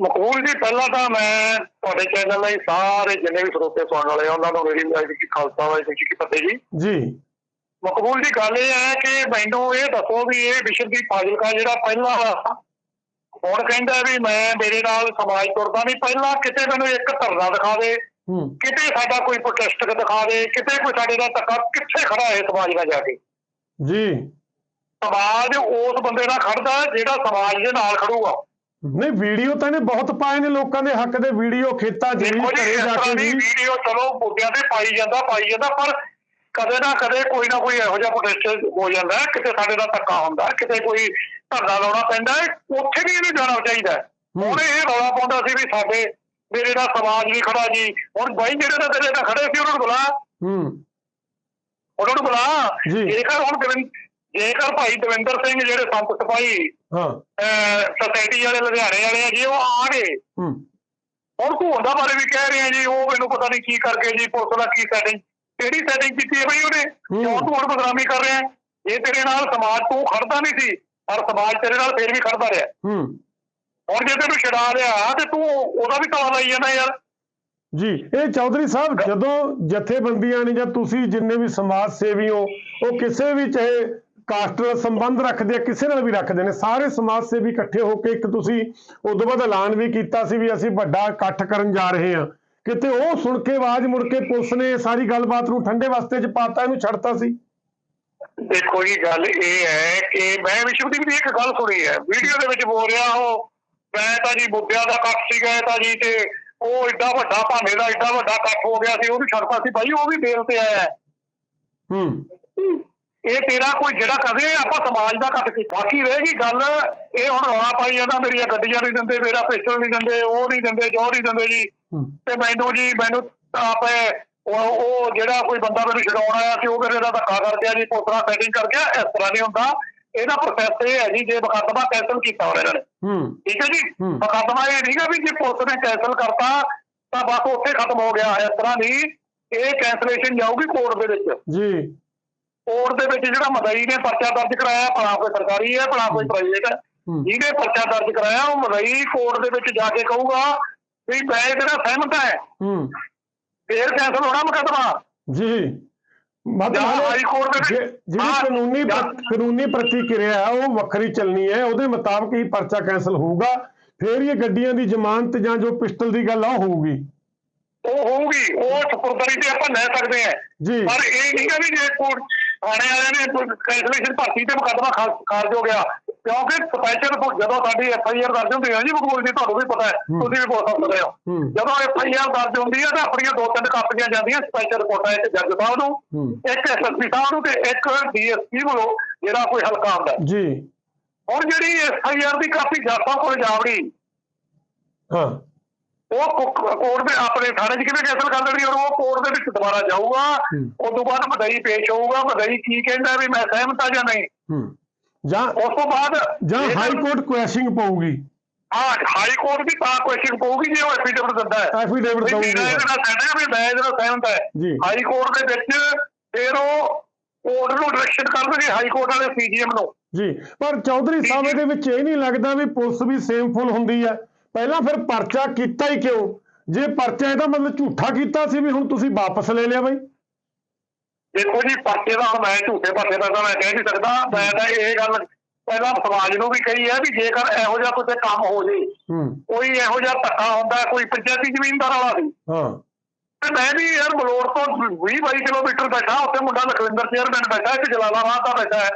[SPEAKER 1] ਮਕਬੂਲ ਜੀ ਪਹਿਲਾਂ ਤਾਂ ਮੈਂ ਤੁਹਾਡੇ ਚੈਨਲ ਲਈ ਸਾਰੇ ਜਿੰਨੇ ਵੀ ਸਰੋਤੇ ਸੁਣਨ ਵਾਲੇ ਆ ਉਹਨਾਂ ਨੂੰ ਮੇਰੀ ਵਾਹਿਗੁਰੂ ਜੀ ਖਾਲਸਾ ਵਾਹਿਗੁਰੂ ਜੀ ਕੀ ਫਤਿਹ ਜੀ।
[SPEAKER 5] ਜੀ।
[SPEAKER 1] ਮਕਬੂਲ ਦੀ ਗੱਲ ਇਹ ਹੈ ਕਿ ਮੈਨੂੰ ਇਹ ਦੱਸੋ ਵੀ ਇਹ ਵਿਸ਼ਵਦੀਪ ਫਾਜ਼ਿਲਕਾ ਜਿਹੜਾ ਪਹਿਲਾਂ ਹੁਣ ਕਹਿੰਦਾ ਵੀ ਮੈਂ ਮੇਰੇ ਨਾਲ ਸਮਾਜ ਤੁਰਦਾ ਨਹੀਂ? ਪਹਿਲਾਂ ਕਿਤੇ ਮੈਨੂੰ ਇੱਕ ਧਰਨਾ ਦਿਖਾ ਦੇ ਕਿਤੇ ਸਾਡਾ ਕੋਈ ਪ੍ਰੋਟੈਸਟ ਦਿਖਾ ਦੇ ਕਿਤੇ ਕੋਈ ਸਾਡੇ ਨਾਲ ਧੱਕਾ ਕਿੱਥੇ ਖੜਾ ਹੈ ਸਮਾਜ ਨਾਲ ਜਾ ਕੇ?
[SPEAKER 5] ਜੀ।
[SPEAKER 1] ਸਮਾਜ ਉਸ ਬੰਦੇ ਨਾਲ ਖੜਦਾ ਜਿਹੜਾ ਸਮਾਜ ਦੇ ਨਾਲ ਖੜੂਗਾ।
[SPEAKER 5] ਨਹੀਂ ਵੀਡੀਓ ਤਾਂ ਇਹਨੇ ਬਹੁਤ ਪਾਏ ਨੇ ਲੋਕਾਂ ਦੇ ਹੱਕ ਦੇ ਵੀਡੀਓ ਖੇਤਾਂ 'ਚ ਵੀ
[SPEAKER 1] ਜੀ
[SPEAKER 5] ਘਰੇ
[SPEAKER 1] ਇਸ
[SPEAKER 5] ਜਾ ਕੇ
[SPEAKER 1] ਦੀ
[SPEAKER 5] ਵੀ।
[SPEAKER 1] ਵੀਡੀਓ ਚਲੋ ਮੁੱਦਿਆਂ ਤੇ ਪਾਈ ਜਾਂਦਾ ਪਾਈ ਜਾਂਦਾ ਪਰ ਕਦੇ ਨਾ ਕਦੇ ਕੋਈ ਨਾ ਕੋਈ ਇਹੋ ਜਿਹਾ ਪ੍ਰੋਟੈਸਟ ਹੋ ਜਾਂਦਾ ਕਿਤੇ ਸਾਡੇ ਦਾ ਧੱਕਾ ਹੁੰਦਾ ਕਿਤੇ ਕੋਈ ਧਰਨਾ ਲਾਉਣਾ ਪੈਂਦਾ ਉੱਥੇ ਵੀ ਇਹਨੂੰ ਜਾਣਾ ਚਾਹੀਦਾ। ਹੁਣ ਇਹ ਰੌਲਾ ਪਾਉਂਦਾ ਸੀ ਵੀ ਸਾਡੇ ਮੇਰੇ ਨਾਲ ਸਮਾਜ ਨਹੀਂ ਖੜਾ ਜੀ ਹੁਣ ਬਾਈ ਜਿਹੜੇ ਨਾਲ ਤੇਰੇ ਨਾਲ ਖੜੇ ਸੀ ਉਹਨਾਂ ਨੂੰ ਬੁਲਾ।
[SPEAKER 5] ਹੂੰ।
[SPEAKER 1] ਉਹਨਾਂ ਨੂੰ ਬੁਲਾ।
[SPEAKER 5] ਜੀ।
[SPEAKER 1] ਜੇਕਰ ਹੁਣ ਜੇਕਰ ਭਾਈ ਦਵਿੰਦਰ ਸਿੰਘ ਜਿਹੜੇ ਸੰਤ ਸਿਪਾਹੀ
[SPEAKER 5] ਹਾਂ।
[SPEAKER 1] ਸੋਸਾਇਟੀ ਵਾਲੇ ਲੁਧਿਆਣੇ ਵਾਲੇ ਆ ਜੀ ਉਹ ਆਣਗੇ
[SPEAKER 5] ਹੂੰ।
[SPEAKER 1] ਹੁਣ ਘੋਂਦਾ ਬਾਰੇ ਵੀ ਕਹਿ ਰਹੇ ਆ ਜੀ ਉਹ ਮੈਨੂੰ ਪਤਾ ਨਹੀਂ ਕੀ ਕਰਕੇ ਜੀ ਪੁਲਿਸ ਦਾ ਕੀ ਸੈਟਿੰਗ ਕਿਹੜੀ ਸੈਟਿੰਗ ਕੀਤੀ ਹੈ ਬਈ ਉਹਨੇ। ਕਿਉਂ ਤੂੰ ਹੁਣ ਬਦਨਾਮੀ ਕਰ ਰਿਹਾ? ਹੈ? ਜੇ ਤੇਰੇ ਨਾਲ ਸਮਾਜ ਤੂੰ ਖੜਦਾ ਨਹੀਂ ਸੀ ਪਰ ਸਮਾਜ ਤੇਰੇ ਨਾਲ ਫੇਰ ਵੀ ਖੜਦਾ ਰਿਹਾ।
[SPEAKER 5] ਹੂੰ।
[SPEAKER 1] ਹੁਣ ਜੇ ਤੈਨੂੰ ਛਡਾ ਲਿਆ ਤੇ ਤੂੰ ਉਹਦਾ ਵੀ ਤਾਲਾ ਲਾਈ ਜਾਂਦਾ ਯਾਰ।
[SPEAKER 5] ਜੀ ਇਹ ਚੌਧਰੀ ਸਾਹਿਬ ਜਦੋਂ ਜਥੇਬੰਦੀਆਂ ਨੇ ਜਾਂ ਤੁਸੀਂ ਜਿੰਨੇ ਵੀ ਸਮਾਜ ਸੇਵੀ ਹੋ ਉਹ ਕਿਸੇ ਵੀ ਚਾਹੇ ਕਾਸਟ ਨਾਲ ਸੰਬੰਧ ਰੱਖਦੇ ਆ ਕਿਸੇ ਨਾਲ ਵੀ ਰੱਖਦੇ ਨੇ। ਸਾਰੇ ਸਮਾਜ ਸੇਵੀ ਇਕੱਠੇ ਹੋ ਕੇ ਇੱਕ ਤੁਸੀਂ ਉਦੋਂ ਬਾਅਦ ਐਲਾਨ ਵੀ ਕੀਤਾ ਸੀ ਵੀ ਅਸੀਂ ਵੱਡਾ ਇਕੱਠ ਕਰਨ ਜਾ ਰਹੇ ਹਾਂ। ਕਿਤੇ ਉਹ ਸੁਣ ਕੇ ਆਵਾਜ਼ ਮੁੜ ਕੇ ਪੁਲਿਸ ਨੇ ਸਾਰੀ ਗੱਲਬਾਤ ਨੂੰ ਠੰਡੇ ਵਾਸਤੇ ਚ ਪਾਤਾ ਇਹਨੂੰ ਛੱਡਤਾ ਸੀ।
[SPEAKER 1] ਦੇਖੋ ਜੀ ਗੱਲ ਇਹ ਹੈ ਕਿ ਮੈਂ ਵਿਸ਼ਵਦੀਪ ਦੀ ਇੱਕ ਗੱਲ ਸੁਣੀ ਹੈ। ਵੀਡੀਓ ਦੇ ਵਿੱਚ ਬੋਲ ਰਿਹਾ ਉਹ ਮੈਂ ਤਾਂ ਜੀ ਮੁੱਦਿਆਂ ਦਾ ਕੱਟ ਸੀਗਾ ਇਹ ਤਾਂ ਜੀ ਤੇ ਉਹ ਏਡਾ ਵੱਡਾ ਭਾਂਡੇ ਦਾ ਏਡਾ ਵੱਡਾ ਕੱਟ ਹੋ ਗਿਆ ਸੀ ਉਹਨੂੰ ਛੱਡਤਾ ਸੀ। ਭਾਈ ਉਹ ਵੀ ਬੇਲ ਤੇ ਆਇਆ ਹੂੰ। ਇਹ ਤੇਰਾ ਕੋਈ ਜਿਹੜਾ ਕਦੇ ਆਪਾਂ ਸਮਾਜ ਦਾ ਕੱਟ ਕੀ ਬਾਕੀ ਰਹੇਗੀ ਗੱਲ ਇਹ ਹੁਣ ਰੌਲਾ ਪਾਈ ਜਾਂਦਾ ਮੇਰੀਆਂ ਗੱਡੀਆਂ ਨਹੀਂ ਦਿੰਦੇ ਮੇਰਾ ਪਿਸਟਲ ਨਹੀਂ ਦਿੰਦੇ ਉਹ ਨਹੀਂ ਦਿੰਦੇ ਜੋ ਨਹੀਂ ਦਿੰਦੇ ਜੀ। ਤੇ ਮੈਨੂੰ ਜੀ ਮੈਨੂੰ ਆਪੇ ਉਹ ਜਿਹੜਾ ਕੋਈ ਬੰਦਾ ਮੈਨੂੰ ਛਡਾਉਣ ਆਇਆ ਸੀ ਉਹ ਮੇਰੇ ਦਾ ਧੱਕਾ ਕਰ ਗਿਆ ਜੀ ਪੋਤਰਾ ਸੈਟਿੰਗ ਕਰ ਗਿਆ ਇਸ ਤਰ੍ਹਾਂ ਨਹੀਂ ਹੁੰਦਾ। ਇਹਦਾ ਪ੍ਰੋਸੈਸ ਇਹ ਹੈ ਜੀ ਜੇ ਮੁਕੱਦਮਾ ਕੈਂਸਲ ਕੀਤਾ ਹੋਇਆ ਇਹਨਾਂ ਨੇ।
[SPEAKER 5] ਹੂੰ।
[SPEAKER 1] ਠੀਕ ਹੈ ਜੀ। ਮੁਕੱਦਮਾ ਇਹ ਨਹੀਂਗਾ ਵੀ ਜੇ ਪੁਲਿਸ ਨੇ ਕੈਂਸਲ ਕਰਤਾ ਤਾਂ ਬਸ ਉੱਥੇ ਖਤਮ ਹੋ ਗਿਆ ਇਸ ਤਰ੍ਹਾਂ ਨਹੀਂ। ਇਹ ਕੈਂਸਲੇਸ਼ਨ ਜਾਊਗੀ ਕੋਰਟ ਦੇ ਵਿੱਚ।
[SPEAKER 5] ਜੀ।
[SPEAKER 1] ਕੋਰਟ ਦੇ ਵਿੱਚ ਜਿਹੜਾ ਮਦਈ ਨੇ ਪਰਚਾ ਦਰਜ ਕਰਾਇਆ ਭਲਾ ਕੋਈ ਸਰਕਾਰੀ ਹੈ ਭਲਾ ਕੋਈ ਪ੍ਰਾਈਵੇਟ ਹੈ। ਜਿਹਨੇ ਪਰਚਾ ਦਰਜ ਕਰਾਇਆ ਉਹ ਮਲਈ ਕੋਰਟ ਦੇ ਵਿੱਚ ਜਾ ਕੇ ਕਹੂਗਾ ਵੀ ਮੈਂ ਨਾਲ ਸਹਿਮਤ ਹੈ।
[SPEAKER 5] ਹੂੰ।
[SPEAKER 1] ਫੇਰ ਕੈਂਸਲ ਹੋਣਾ ਮੁਕੱਦਮਾ।
[SPEAKER 5] ਜੀ। ਮਤਲਬ
[SPEAKER 1] ਹਾਈ ਕੋਰਟ ਦੇ
[SPEAKER 5] ਜੇ-
[SPEAKER 1] ਵਿੱਚ
[SPEAKER 5] ਜਿਹੜੀ ਕਾਨੂੰਨੀ ਕਾਨੂੰਨੀ ਪ੍ਰਤੀਕਿਰਿਆ ਹੈ ਉਹ ਵੱਖਰੀ ਚੱਲਣੀ ਹੈ। ਉਹਦੇ ਮੁਤਾਬਕ ਹੀ ਪਰਚਾ ਕੈਂਸਲ ਹੋਊਗਾ। ਫਿਰ ਇਹ ਗੱਡੀਆਂ ਦੀ ਜ਼ਮਾਨਤ ਜਾਂ ਜੋ ਪਿਸਟਲ ਦੀ ਗੱਲ ਆ ਉਹ ਹੋਊਗੀ।
[SPEAKER 1] ਉਹ ਹੋਊਗੀ। ਉਹ ਸਪੁਰਦਰੀ ਤੇ ਆਪਾਂ ਲੈ ਸਕਦੇ
[SPEAKER 5] ਜੀ।
[SPEAKER 1] ਪਰ ਇਹ ਨਹੀਂ ਕਿ ਜੇ ਕੋਰਟ ਥਾਣੇ ਵਾਲਿਆਂ ਨੇ ਕੈਂਸਲੇਸ਼ਨ ਭਰਤੀ ਤੇ ਮੁਕੱਦਮਾ ਖਾਰ- ਖਾਰਜ ਹੋ ਗਿਆ ਕਿਉਂਕਿ ਸਪੈਸ਼ਲ ਜਦੋਂ ਸਾਡੀ ਐਫ ਆਈ ਆਰ ਦਰਜ ਹੁੰਦੀ ਹੈ ਜੀ ਮਕਬੂਲ ਜੀ ਤੁਹਾਨੂੰ ਵੀ ਪਤਾ ਹੈ ਤੁਸੀਂ ਵੀ ਬਹੁਤ ਸਕਦੇ ਹੋ। ਜਦੋਂ ਐਫ ਆਈ ਆਰ ਦਰਜ ਹੁੰਦੀ ਹੈ ਤਾਂ ਆਪਣੀਆਂ ਦੋ ਤਿੰਨ ਕਾਪੀਆਂ ਜਾਂਦੀਆਂ ਸਪੈਸ਼ਲ ਰਿਪੋਰਟਾਂ ਇੱਕ ਜੱਜ ਸਾਹਿਬ ਨੂੰ। ਇੱਕ ਐਸਐਸਪੀ ਸਾਹਿਬ ਨੂੰ ਤੇ ਇੱਕ ਡੀਐਸਪੀ ਵੱਲੋਂ ਜਿਹੜਾ ਕੋਈ ਹਲਕਾ ਆਉਂਦਾ ਹੈ।
[SPEAKER 5] ਜੀ
[SPEAKER 1] ਹੁਣ ਜਿਹੜੀ ਐਫ ਆਈ ਆਰ ਦੀ ਕਾਪੀ ਜੱਜ ਸਾਹਿਬ ਕੋਲ ਜਾਵੜੀ
[SPEAKER 5] ਹਾਂ
[SPEAKER 1] ਉਹ ਕੋਰਟ ਦੇ ਆਪਣੇ ਥਾਣੇ 'ਚ ਕਿਵੇਂ ਕੈਂਸਲ ਕਰ ਦੇਣੀ ਔਰ ਉਹ ਕੋਰਟ ਦੇ ਵਿੱਚ ਦੁਬਾਰਾ ਜਾਊਗਾ। ਉਸ ਤੋਂ ਬਾਅਦ ਮਦਈ ਪੇਸ਼ ਹੋਊਗਾ। ਮਦਈ ਕੀ ਕਹਿੰਦਾ ਵੀ ਮੈਂ ਸਹਿਮਤ ਆ ਜਾਂ ਨਹੀਂ?
[SPEAKER 5] ਜਾਂ
[SPEAKER 1] ਉਸ ਤੋਂ ਬਾਅਦ
[SPEAKER 5] ਜਾਂ ਹਾਈ ਕੋਰਟ ਕੁਐਸ਼ਿੰਗ ਪਊਗੀ।
[SPEAKER 1] ਹਾਂ ਹਾਈ ਕੋਰਟ ਵੀ ਤਾਂ ਕੁਐਸਚਨ ਪਊਗੀ ਜੇ ਉਹ ਐਫੀਡੇਵਿਟ ਦਿੰਦਾ ਹੈ। ਵੀ
[SPEAKER 5] ਦਊਗਾ।
[SPEAKER 1] ਮੇਰਾ ਇਹਦੇ ਹੈ ਵੀ ਮੈਂ ਇਹਦੇ ਸਹਿਮਤ। ਹੈ। ਹਾਈ ਕੋਰਟ ਦੇ ਵਿੱਚ ਫਿਰ ਉਹ ਕੋਰਟ ਨੂੰ ਡਾਇਰੈਕਸ਼ਨ ਕਰਨਗੇ ਹਾਈ ਕੋਰਟ ਵਾਲੇ ਸੀਜੀਐਮ ਨੂੰ।
[SPEAKER 5] ਜੀ। ਪਰ ਚੌਧਰੀ ਸਾਹਿਬ ਇਹਦੇ ਵਿੱਚ ਇਹ ਨਹੀਂ ਲੱਗਦਾ ਵੀ ਪੁਲਿਸ ਵੀ ਸੇਮਫੁਲ ਹੁੰਦੀ ਹੈ। ਪਹਿਲਾਂ ਫਿਰ ਪਰਚਾ ਕੀਤਾ ਹੀ ਕਿਉਂ? ਜੇ ਪਰਚਾ ਇਹਦਾ ਮਤਲਬ ਝੂਠਾ ਕੀਤਾ ਸੀ ਵੀ ਹੁਣ ਤੁਸੀਂ ਵਾਪਸ ਲੈ ਲਿਆ ਬਈ।
[SPEAKER 1] ਦੇਖੋ ਜੀ ਪਰਚੇ ਦਾ ਹੁਣ ਮੈਂ ਝੂਠੇ ਪਰਚੇ ਦਾ ਤਾਂ ਮੈਂ ਕਹਿ ਨਹੀਂ ਸਕਦਾ। ਮੈਂ ਤਾਂ ਇਹ ਗੱਲ ਪਹਿਲਾਂ ਸਮਾਜ ਨੂੰ ਵੀ ਕਹੀ ਹੈ ਵੀ ਜੇਕਰ ਇਹੋ ਜਿਹਾ ਕੋਈ ਕੰਮ ਹੋ ਜੇ ਕੋਈ ਇਹੋ ਜਿਹਾ ਧੱਕਾ ਹੁੰਦਾ ਕੋਈ ਪੰਚਾਇਤੀ ਜ਼ਮੀਨਦਾਰ ਵਾਲਾ ਸੀ
[SPEAKER 5] ਹਾਂ।
[SPEAKER 1] ਤੇ ਮੈਂ ਵੀ ਯਾਰ ਮਲੋੜ ਤੋਂ 20 22 ਕਿਲੋਮੀਟਰ ਬੈਠਾ ਉੱਥੇ ਮੁੰਡਾ ਲਖਵਿੰਦਰ ਚੇਅਰਮੈਨ ਬੈਠਾ ਇੱਕ ਜਲਾਲਾਬਾਦ ਦਾ ਬੈਠਾ ਹੈ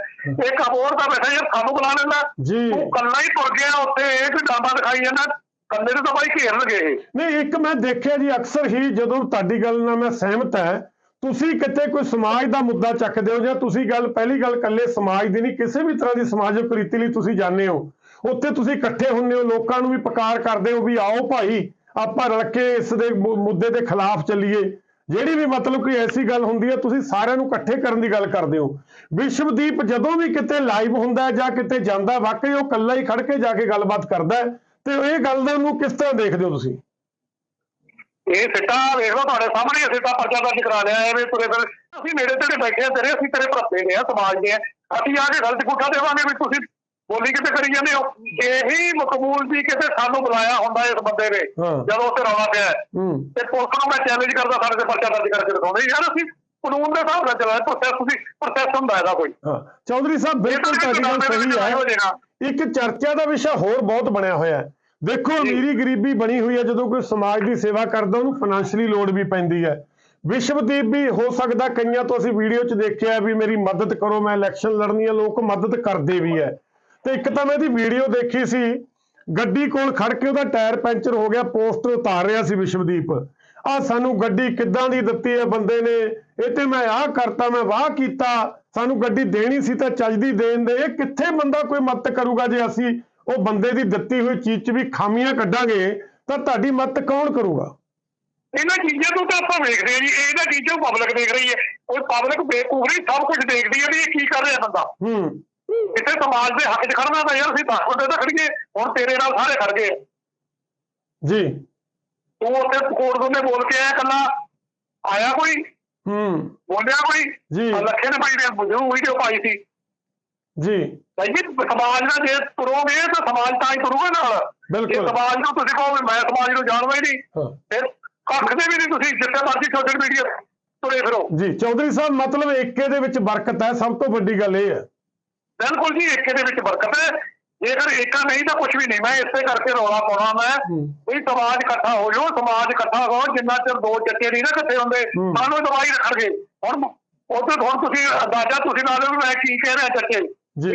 [SPEAKER 1] ਇੱਕ ਅਬੋਰ ਦਾ ਬੈਠਾ ਯਾਰ ਸਾਨੂੰ ਬੁਲਾ ਲੈਂਦਾ
[SPEAKER 5] ਜੀ।
[SPEAKER 1] ਤੂੰ ਕੱਲਾ ਹੀ ਤੁਰ ਗਿਆ ਉੱਥੇ ਇਹ ਕੋਈ ਡਾਂਬਾ ਦਿਖਾਈ ਜਾਂਦਾ ਕੱਲੇ ਨੂੰ ਤਾਂ ਬਾਈ ਘੇਰ ਲਗੇ ਇਹ।
[SPEAKER 5] ਨਹੀਂ ਇੱਕ ਮੈਂ ਦੇਖਿਆ ਜੀ ਅਕਸਰ ਹੀ ਜਦੋਂ ਤੁਹਾਡੀ ਗੱਲ ਨਾਲ ਮੈਂ ਸਹਿਮਤ ਹੈ ਤੁਸੀਂ ਕਿਤੇ ਕੋਈ ਸਮਾਜ ਦਾ ਮੁੱਦਾ ਚੱਕਦੇ ਹੋ ਜਾਂ ਤੁਸੀਂ ਗੱਲ ਪਹਿਲੀ ਗੱਲ ਇਕੱਲੇ ਸਮਾਜ ਦੀ ਨਹੀਂ ਕਿਸੇ ਵੀ ਤਰ੍ਹਾਂ ਦੀ ਸਮਾਜਿਕ ਰੀਤੀ ਲਈ ਤੁਸੀਂ ਜਾਂਦੇ ਹੋ। ਉੱਥੇ ਤੁਸੀਂ ਇਕੱਠੇ ਹੁੰਦੇ ਹੋ ਲੋਕਾਂ ਨੂੰ ਵੀ ਪਕਾਰ ਕਰਦੇ ਹੋ ਵੀ ਆਓ ਭਾਈ ਆਪਾਂ ਰਲ ਕੇ ਇਸ ਦੇ ਮੁੱਦੇ ਦੇ ਖਿਲਾਫ ਚੱਲੀਏ। ਜਿਹੜੀ ਵੀ ਮਤਲਬ ਕੋਈ ਐਸੀ ਗੱਲ ਹੁੰਦੀ ਹੈ, ਤੁਸੀਂ ਸਾਰਿਆਂ ਨੂੰ ਇਕੱਠੇ ਕਰਨ ਦੀ ਗੱਲ ਕਰਦੇ ਹੋ। ਵਿਸ਼ਵਦੀਪ ਜਦੋਂ ਵੀ ਕਿਤੇ ਲਾਈਵ ਹੁੰਦਾ ਜਾਂ ਕਿਤੇ ਜਾਂਦਾ, ਵਾਕਈ ਉਹ ਇਕੱਲਾ ਹੀ ਖੜ ਕੇ ਜਾ ਕੇ ਗੱਲਬਾਤ ਕਰਦਾ ਤੇ ਇਹ ਗੱਲ ਦਾ ਨੂੰ ਕਿਸ ਤਰ੍ਹਾਂ ਦੇਖਦੇ ਹੋ ਤੁਸੀਂ?
[SPEAKER 1] ਇਹ ਸਿੱਟਾ ਵੇਖ ਲਓ, ਤੁਹਾਡੇ ਸਾਹਮਣੇ ਹੀ ਸਿੱਟਾ ਪਰਚਾ ਦਰਜ ਕਰਾ ਲਿਆ ਐਵੇਂ ਤੁਰੇ ਫਿਰ ਅਸੀਂ ਨੇੜੇ ਤੇੜੇ ਬੈਠੇ ਆ ਤੇਰੇ ਅਸੀਂ ਤੇਰੇ ਭਰਤੇ ਨੇ ਆ ਸਮਾਜ ਦੇ ਆ ਅਸੀਂ ਆ ਕੇ ਗਲਤ ਪੁੱਠਾ ਦੇਵਾਂਗੇ ਵੀ ਤੁਸੀਂ ਬੋਲੀ ਕਿਤੇ ਕਰੀ ਜਾਂਦੇ ਹੋ? ਇਹੀ ਮਕਬੂਲ ਜੀ ਕਿਤੇ ਸਾਨੂੰ ਬੁਲਾਇਆ ਹੁੰਦਾ ਇਸ ਬੰਦੇ ਨੇ। ਜਦੋਂ ਉੱਥੇ ਰੌਲਾ ਪਿਆ। ਤੇ ਪੁਲਿਸ ਨੂੰ ਮੈਂ ਚੈਲੰਜ ਕਰਦਾ ਸਾਡੇ ਤੇ ਪਰਚਾ ਦਰਜ ਕਰਕੇ ਦਿਖਾਉਂਦੇ। ਯਾਰ ਅਸੀਂ ਕਾਨੂੰਨ ਦੇ ਹਿਸਾਬ ਨਾਲ ਚੱਲਣਾ ਪ੍ਰੋਸੈਸ ਤੁਸੀਂ ਪ੍ਰੋਸੈਸ ਹੁੰਦਾ ਇਹਦਾ ਕੋਈ।
[SPEAKER 5] ਚੌਧਰੀ ਸਾਹਿਬ ਬਿਲਕੁਲ ਤੁਹਾਡੀ ਗੱਲ ਸਹੀ
[SPEAKER 1] ਹੋ।
[SPEAKER 5] ਇੱਕ ਚਰਚਾ ਦਾ ਵਿਸ਼ਾ ਹੋਰ ਬਹੁਤ ਬਣਿਆ ਹੋਇਆ ਹੈ। ਦੇਖੋ ਅਮੀਰੀ ਗਰੀਬੀ ਬਣੀ ਹੋਈ ਹੈ ਜਦੋਂ ਕੋਈ ਸਮਾਜ ਦੀ ਸੇਵਾ ਕਰਦਾ ਉਹਨੂੰ ਫਾਈਨੈਂਸ਼ਲੀ ਲੋੜ ਵੀ ਪੈਂਦੀ ਹੈ। ਵਿਸ਼ਵਦੀਪ ਵੀ ਹੋ ਸਕਦਾ ਕਈਆਂ ਤੋਂ ਅਸੀਂ ਵੀਡੀਓ 'ਚ ਦੇਖਿਆ ਵੀ ਮੇਰੀ ਮਦਦ ਕਰੋ ਮੈਂ ਇਲੈਕਸ਼ਨ ਲੜਨੀ ਹੈ ਲੋਕ ਮਦਦ ਕਰਦੇ ਵੀ ਹੈ। ਤੇ ਇੱਕ ਤਾਂ ਮੈਂ ਇਹਦੀ ਵੀਡੀਓ ਦੇਖੀ ਸੀ। ਗੱਡੀ ਕੋਲ ਖੜ ਕੇ ਉਹਦਾ ਟਾਇਰ ਪੈਂਚਰ ਹੋ ਗਿਆ ਪੋਸਟਰ ਉਤਾਰ ਰਿਹਾ ਸੀ ਵਿਸ਼ਵਦੀਪ। ਆ ਸਾਨੂੰ ਗੱਡੀ ਕਿੱਦਾਂ ਦੀ ਦਿੱਤੀ ਹੈ ਬੰਦੇ ਨੇ? ਇਹ ਤੇ ਮੈਂ ਆਹ ਕਰਤਾ ਮੈਂ ਵਾਹ ਕੀਤਾ। ਸਾਨੂੰ ਗੱਡੀ ਦੇਣੀ ਸੀ ਤਾਂ ਚੱਜ ਦੀ ਦੇਣ ਦੇ। ਇਹ ਕਿੱਥੇ ਬੰਦਾ ਕੋਈ ਮਦਦ ਕਰੂਗਾ ਜੇ ਅਸੀਂ ਉਹ ਬੰਦੇ ਦੀ ਦਿੱਤੀ ਹੋਈ ਚੀਜ਼ 'ਚ ਵੀ ਖਾਮੀਆਂ ਕੱਢਾਂਗੇ ਤਾਂ ਤੁਹਾਡੀ ਮਦਦ ਕੌਣ ਕਰੂਗਾ?
[SPEAKER 1] ਇਹਨਾਂ ਚੀਜ਼ਾਂ ਤੋਂ ਤਾਂ ਆਪਾਂ ਵੇਖਦੇ ਹਾਂ ਜੀ। ਇਹ ਇਹਨਾਂ ਚੀਜ਼ਾਂ ਪਬਲਿਕ ਦੇਖ ਰਹੀ ਹੈ। ਕੋਈ ਪਬਲਿਕ ਬੇਕੂਫ ਨਹੀਂ ਸਭ ਕੁਝ ਦੇਖਦੀ ਹੈ ਵੀ ਇਹ ਕੀ ਕਰ ਰਿਹਾ ਬੰਦਾ।
[SPEAKER 5] ਹੂੰ।
[SPEAKER 1] ਇੱਥੇ ਸਮਾਜ ਦੇ ਹੱਕ 'ਚ ਖੜਨਾ ਤਾਂ ਯਾਰ ਅਸੀਂ 10 ਬੰਦੇ ਤਾਂ ਖੜੀਏ। ਹੁਣ ਤੇਰੇ ਨਾਲ ਸਾਰੇ ਖੜ ਗਏ।
[SPEAKER 5] ਜੀ।
[SPEAKER 1] ਤੂੰ ਉੱਥੇ ਕੋਰਟ ਤੋਂ ਬੋਲ ਕੇ ਆਇਆ ਕੱਲਾ ਆਇਆ ਕੋਈ?
[SPEAKER 5] ਹੂੰ।
[SPEAKER 1] ਬੋਲਿਆ ਕੋਈ?
[SPEAKER 5] ਜੀ।
[SPEAKER 1] ਲੱਖੇ ਨੇ ਭਾਈ ਨੇ ਬੁਝੂ ਵੀਡੀਓ ਪਾਈ ਸੀ।
[SPEAKER 5] ਜੀ।
[SPEAKER 1] ਭਾਈ ਜੀ ਸਮਾਜ ਨਾਲ ਜੇ ਤੁਰੋਗੇ ਤਾਂ ਸਮਾਜ ਤਾਂ ਹੀ ਤੁਰੂਗਾ ਨਾਲ।
[SPEAKER 5] ਬਿਲਕੁਲ।
[SPEAKER 1] ਸਮਾਜ ਨੂੰ ਤੁਸੀਂ ਕਹੋ ਮੈਂ ਸਮਾਜ ਨੂੰ ਜਾਣਦਾ ਹੀ ਨਹੀਂ ਫਿਰ ਕੱਖ ਦੇ ਵੀ ਨਹੀਂ ਤੁਸੀਂ ਜਿੱਥੇ ਮਰਜ਼ੀ ਸੋਸ਼ਲ ਮੀਡੀਆ ਤੁਰੇ ਫਿਰੋ।
[SPEAKER 5] ਜੀ ਚੌਧਰੀ ਸਾਹਿਬ ਮਤਲਬ ਏਕੇ ਦੇ ਵਿੱਚ ਬਰਕਤ ਹੈ ਸਭ ਤੋਂ ਵੱਡੀ ਗੱਲ ਇਹ ਹੈ।
[SPEAKER 1] ਬਿਲਕੁਲ ਜੀ ਏਕੇ ਦੇ ਵਿੱਚ ਬਰਕਤ ਹੈ। ਜੇਕਰ ਏਕਾ ਨਹੀਂ ਤਾਂ ਕੁਝ ਵੀ ਨਹੀਂ। ਮੈਂ ਇਸੇ ਕਰਕੇ ਰੌਲਾ ਪਾਉਣਾ ਮੈਂ ਵੀ ਸਮਾਜ ਇਕੱਠਾ ਹੋ ਜਾਓ ਸਮਾਜ ਇਕੱਠਾ ਹੋ ਜਿੰਨਾ ਚਿਰ ਦੋ ਚੱਕੇ ਨਹੀਂ ਨਾ ਇਕੱਠੇ ਹੁੰਦੇ ਸਾਨੂੰ ਦਵਾਈ ਰੱਖਣਗੇ। ਹੁਣ ਉੱਥੇ ਹੁਣ ਤੁਸੀਂ ਅੰਦਾਜ਼ਾ ਤੁਸੀਂ ਲਾ ਲਓ ਵੀ ਮੈਂ ਕੀ ਕਹਿ ਰਿਹਾ ਚੱਕੇ।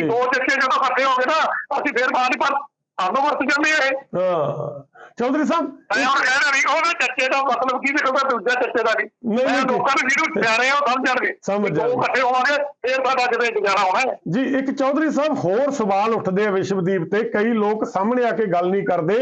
[SPEAKER 1] ਦੋ ਚੱਕੇ ਜਦੋਂ ਇਕੱਠੇ ਹੋ ਗਏ ਨਾ ਅਸੀਂ ਫਿਰ ਬਾਅਦ ਪਰ ਸਾਨੂੰ ਵਰਤ ਜਾਂਦੇ ਆ ਇਹ।
[SPEAKER 5] ਹਾਂ। ਚੌਧਰੀ ਸਾਹਿਬ
[SPEAKER 1] ਮੈਂ ਹੁਣ ਕਹਿ ਰਿਹਾ ਨਹੀਂ ਉਹਦਾ ਚੱਕੇ ਦਾ ਮਤਲਬ ਕੀ ਨਿਕਲਦਾ ਦੂਜਾ ਚੱਕੇ ਦਾ
[SPEAKER 5] ਨਹੀਂ,
[SPEAKER 1] ਮੈਂ। ਲੋਕਾਂ ਨੂੰ ਜਿਹਨੂੰ ਸਿਆਣੇ ਆ ਉਹ ਸਮਝਣਗੇ
[SPEAKER 5] ਸਮਝ ਜਾਣਗੇ।
[SPEAKER 1] ਇਕੱਠੇ ਹੋਵਾਂਗੇ ਫਿਰ ਸਾਡਾ ਕਿਤੇ ਗੁਜ਼ਾਰਾ ਹੋਣਾ ਹੈ।
[SPEAKER 5] ਜੀ ਇੱਕ ਚੌਧਰੀ ਸਾਹਿਬ ਹੋਰ ਸਵਾਲ ਉੱਠਦੇ ਆ ਵਿਸ਼ਵਦੀਪ ਤੇ ਕਈ ਲੋਕ ਸਾਹਮਣੇ ਆ ਕੇ ਗੱਲ ਨਹੀਂ ਕਰਦੇ।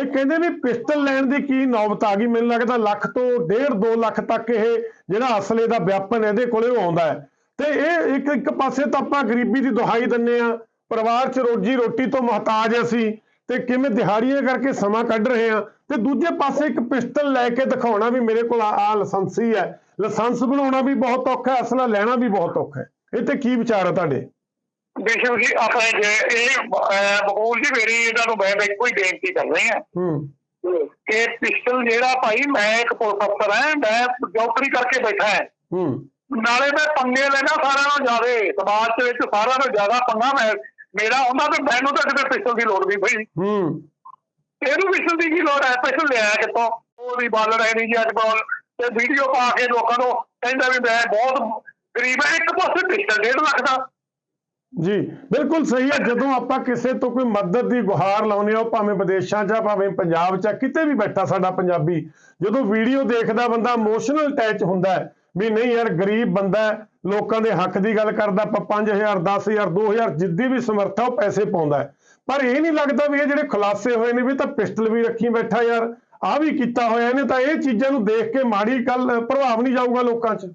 [SPEAKER 5] ਇਹ ਕਹਿੰਦੇ ਵੀ ਪਿਸਟਲ ਲੈਣ ਦੀ ਕੀ ਨੌਬਤ ਆ ਗਈ? ਮੈਨੂੰ ਲੱਗਦਾ ਲੱਖ ਤੋਂ ਡੇਢ 2 ਲੱਖ ਤੱਕ ਇਹ ਜਿਹੜਾ ਅਸਲੇ ਦਾ ਵਿਆਪਨ ਇਹਦੇ ਕੋਲੇ ਉਹ ਆਉਂਦਾ ਹੈ। ਤੇ ਇਹ ਇੱਕ ਇੱਕ ਪਾਸੇ ਤਾਂ ਆਪਾਂ ਗਰੀਬੀ ਦੀ ਦੁਹਾਈ ਦਿੰਨੇ ਆ ਪਰਿਵਾਰ 'ਚ ਰੋਜੀ ਰੋਟੀ ਤੋਂ ਮੁਹਤਾਜ ਅਸੀਂ। ਤੇ ਕਿਵੇਂ ਦਿਹਾੜੀਆਂ ਕਰਕੇ ਸਮਾਂ ਕੱਢ ਰਹੇ ਆ ਤੇ ਦੂਜੇ ਪਾਸੇ ਇੱਕ ਪਿਸਟਲ ਲੈ ਕੇ ਦਿਖਾਉਣਾ ਵੀ ਮੇਰੇ ਕੋਲ ਆ ਲਾਇਸੈਂਸੀ ਹੈ। ਲਾਇਸੈਂਸ ਬਣਾਉਣਾ ਵੀ ਬਹੁਤ ਔਖਾ ਹੈ ਅਸਲਾ ਲੈਣਾ ਵੀ ਬਹੁਤ ਔਖਾ ਹੈ। ਇਹ ਤੇ ਕੀ ਵਿਚਾਰ ਹੈ ਤੁਹਾਡੇ?
[SPEAKER 1] ਵਿਸ਼ਵ ਜੀ ਆਪਣੇ ਜੇ ਇਹ ਬਕੂਲ ਜੀ ਮੇਰੀ ਇਹਨਾਂ ਨੂੰ ਮੈਂ ਇੱਕੋ ਹੀ ਬੇਨਤੀ ਕਰ ਰਹੀ ਹਾਂ।
[SPEAKER 5] ਹੂੰ।
[SPEAKER 1] ਕਿ ਪਿਸਟਲ ਜਿਹੜਾ ਭਾਈ ਮੈਂ ਇੱਕ ਪੁਲਿਸ ਅਫਸਰ ਹਾਂ ਮੈਂ ਜੌਕਰੀ ਕਰਕੇ ਬੈਠਾ ਹਾਂ।
[SPEAKER 5] ਹੂੰ।
[SPEAKER 1] ਨਾਲੇ ਮੈਂ ਪੰਗੇ ਲੈਣਾ ਸਾਰਿਆਂ ਨਾਲੋਂ ਜ਼ਿਆਦੇ ਸਮਾਜ ਦੇ ਵਿੱਚ ਸਾਰਿਆਂ ਨਾਲੋਂ ਜ਼ਿਆਦਾ ਪੰਗਾ ਮੈਂ ਮੇਰਾ ਹੁੰਦਾ ਤੇ ਮੈਨੂੰ ਤਾਂ ਕਿਤੇ ਪਿਸਟਲ ਦੀ ਲੋੜ ਨਹੀਂ ਪਈ।
[SPEAKER 5] ਹੂੰ।
[SPEAKER 1] ਇਹਨੂੰ ਪਿਸਟਲ ਦੀ ਕੀ ਲੋੜ ਹੈ? ਪਿਸਟਲ ਲਿਆ ਕਿੱਥੋਂ? ਉਹ ਵੀ ਬਾਲਣ ਹੈ ਨਹੀਂ ਜੀ ਅੱਜ ਕੱਲ੍ਹ ਤੇ ਵੀਡੀਓ ਪਾ ਕੇ ਲੋਕਾਂ ਨੂੰ ਕਹਿੰਦਾ ਵੀ ਮੈਂ ਬਹੁਤ ਗਰੀਬ ਹਾਂ ਇੱਕ ਪਾਸੇ ਪਿਸਟਲ ਡੇਢ ਲੱਖ ਦਾ।
[SPEAKER 5] ਜੀ ਬਿਲਕੁਲ ਸਹੀ ਹੈ। ਜਦੋਂ ਆਪਾਂ ਕਿਸੇ ਤੋਂ ਕੋਈ ਮਦਦ ਦੀ ਗੁਹਾਰ ਲਾਉਨੇ ਆ ਭਾਵੇਂ ਵਿਦੇਸ਼ਾਂ 'ਚ ਭਾਵੇਂ ਪੰਜਾਬ 'ਚ ਕਿਤੇ ਵੀ ਬੈਠਾ ਸਾਡਾ ਪੰਜਾਬੀ ਜਦੋਂ ਵੀਡੀਓ ਦੇਖਦਾ ਬੰਦਾ ਇਮੋਸ਼ਨਲ ਅਟੈਚ ਹੁੰਦਾ ਵੀ ਨਹੀਂ ਯਾਰ ਗਰੀਬ ਬੰਦਾ ਲੋਕਾਂ ਦੇ ਹੱਕ ਦੀ ਗੱਲ ਕਰਦਾ ਆਪਾਂ 5000 10000 2000 ਜਿੱਦੀ ਵੀ ਸਮਰੱਥਾ ਉਹ ਪੈਸੇ ਪਾਉਂਦਾ ਹੈ। ਪਰ ਇਹ ਨਹੀਂ ਲੱਗਦਾ ਵੀ ਇਹ ਜਿਹੜੇ ਖੁਲਾਸੇ ਹੋਏ ਨੇ ਵੀ ਤਾਂ ਪਿਸਟਲ ਵੀ ਰੱਖੀ ਬੈਠਾ ਯਾਰ ਆ ਵੀ ਕੀਤਾ ਹੋਇਆ ਇਹਨੇ ਤਾਂ ਇਹ ਚੀਜ਼ਾਂ ਨੂੰ ਦੇਖ ਕੇ ਮਾੜੀ ਗੱਲ ਪ੍ਰਭਾਵ ਨਹੀਂ ਜਾਊਗਾ ਲੋਕਾਂ 'ਚ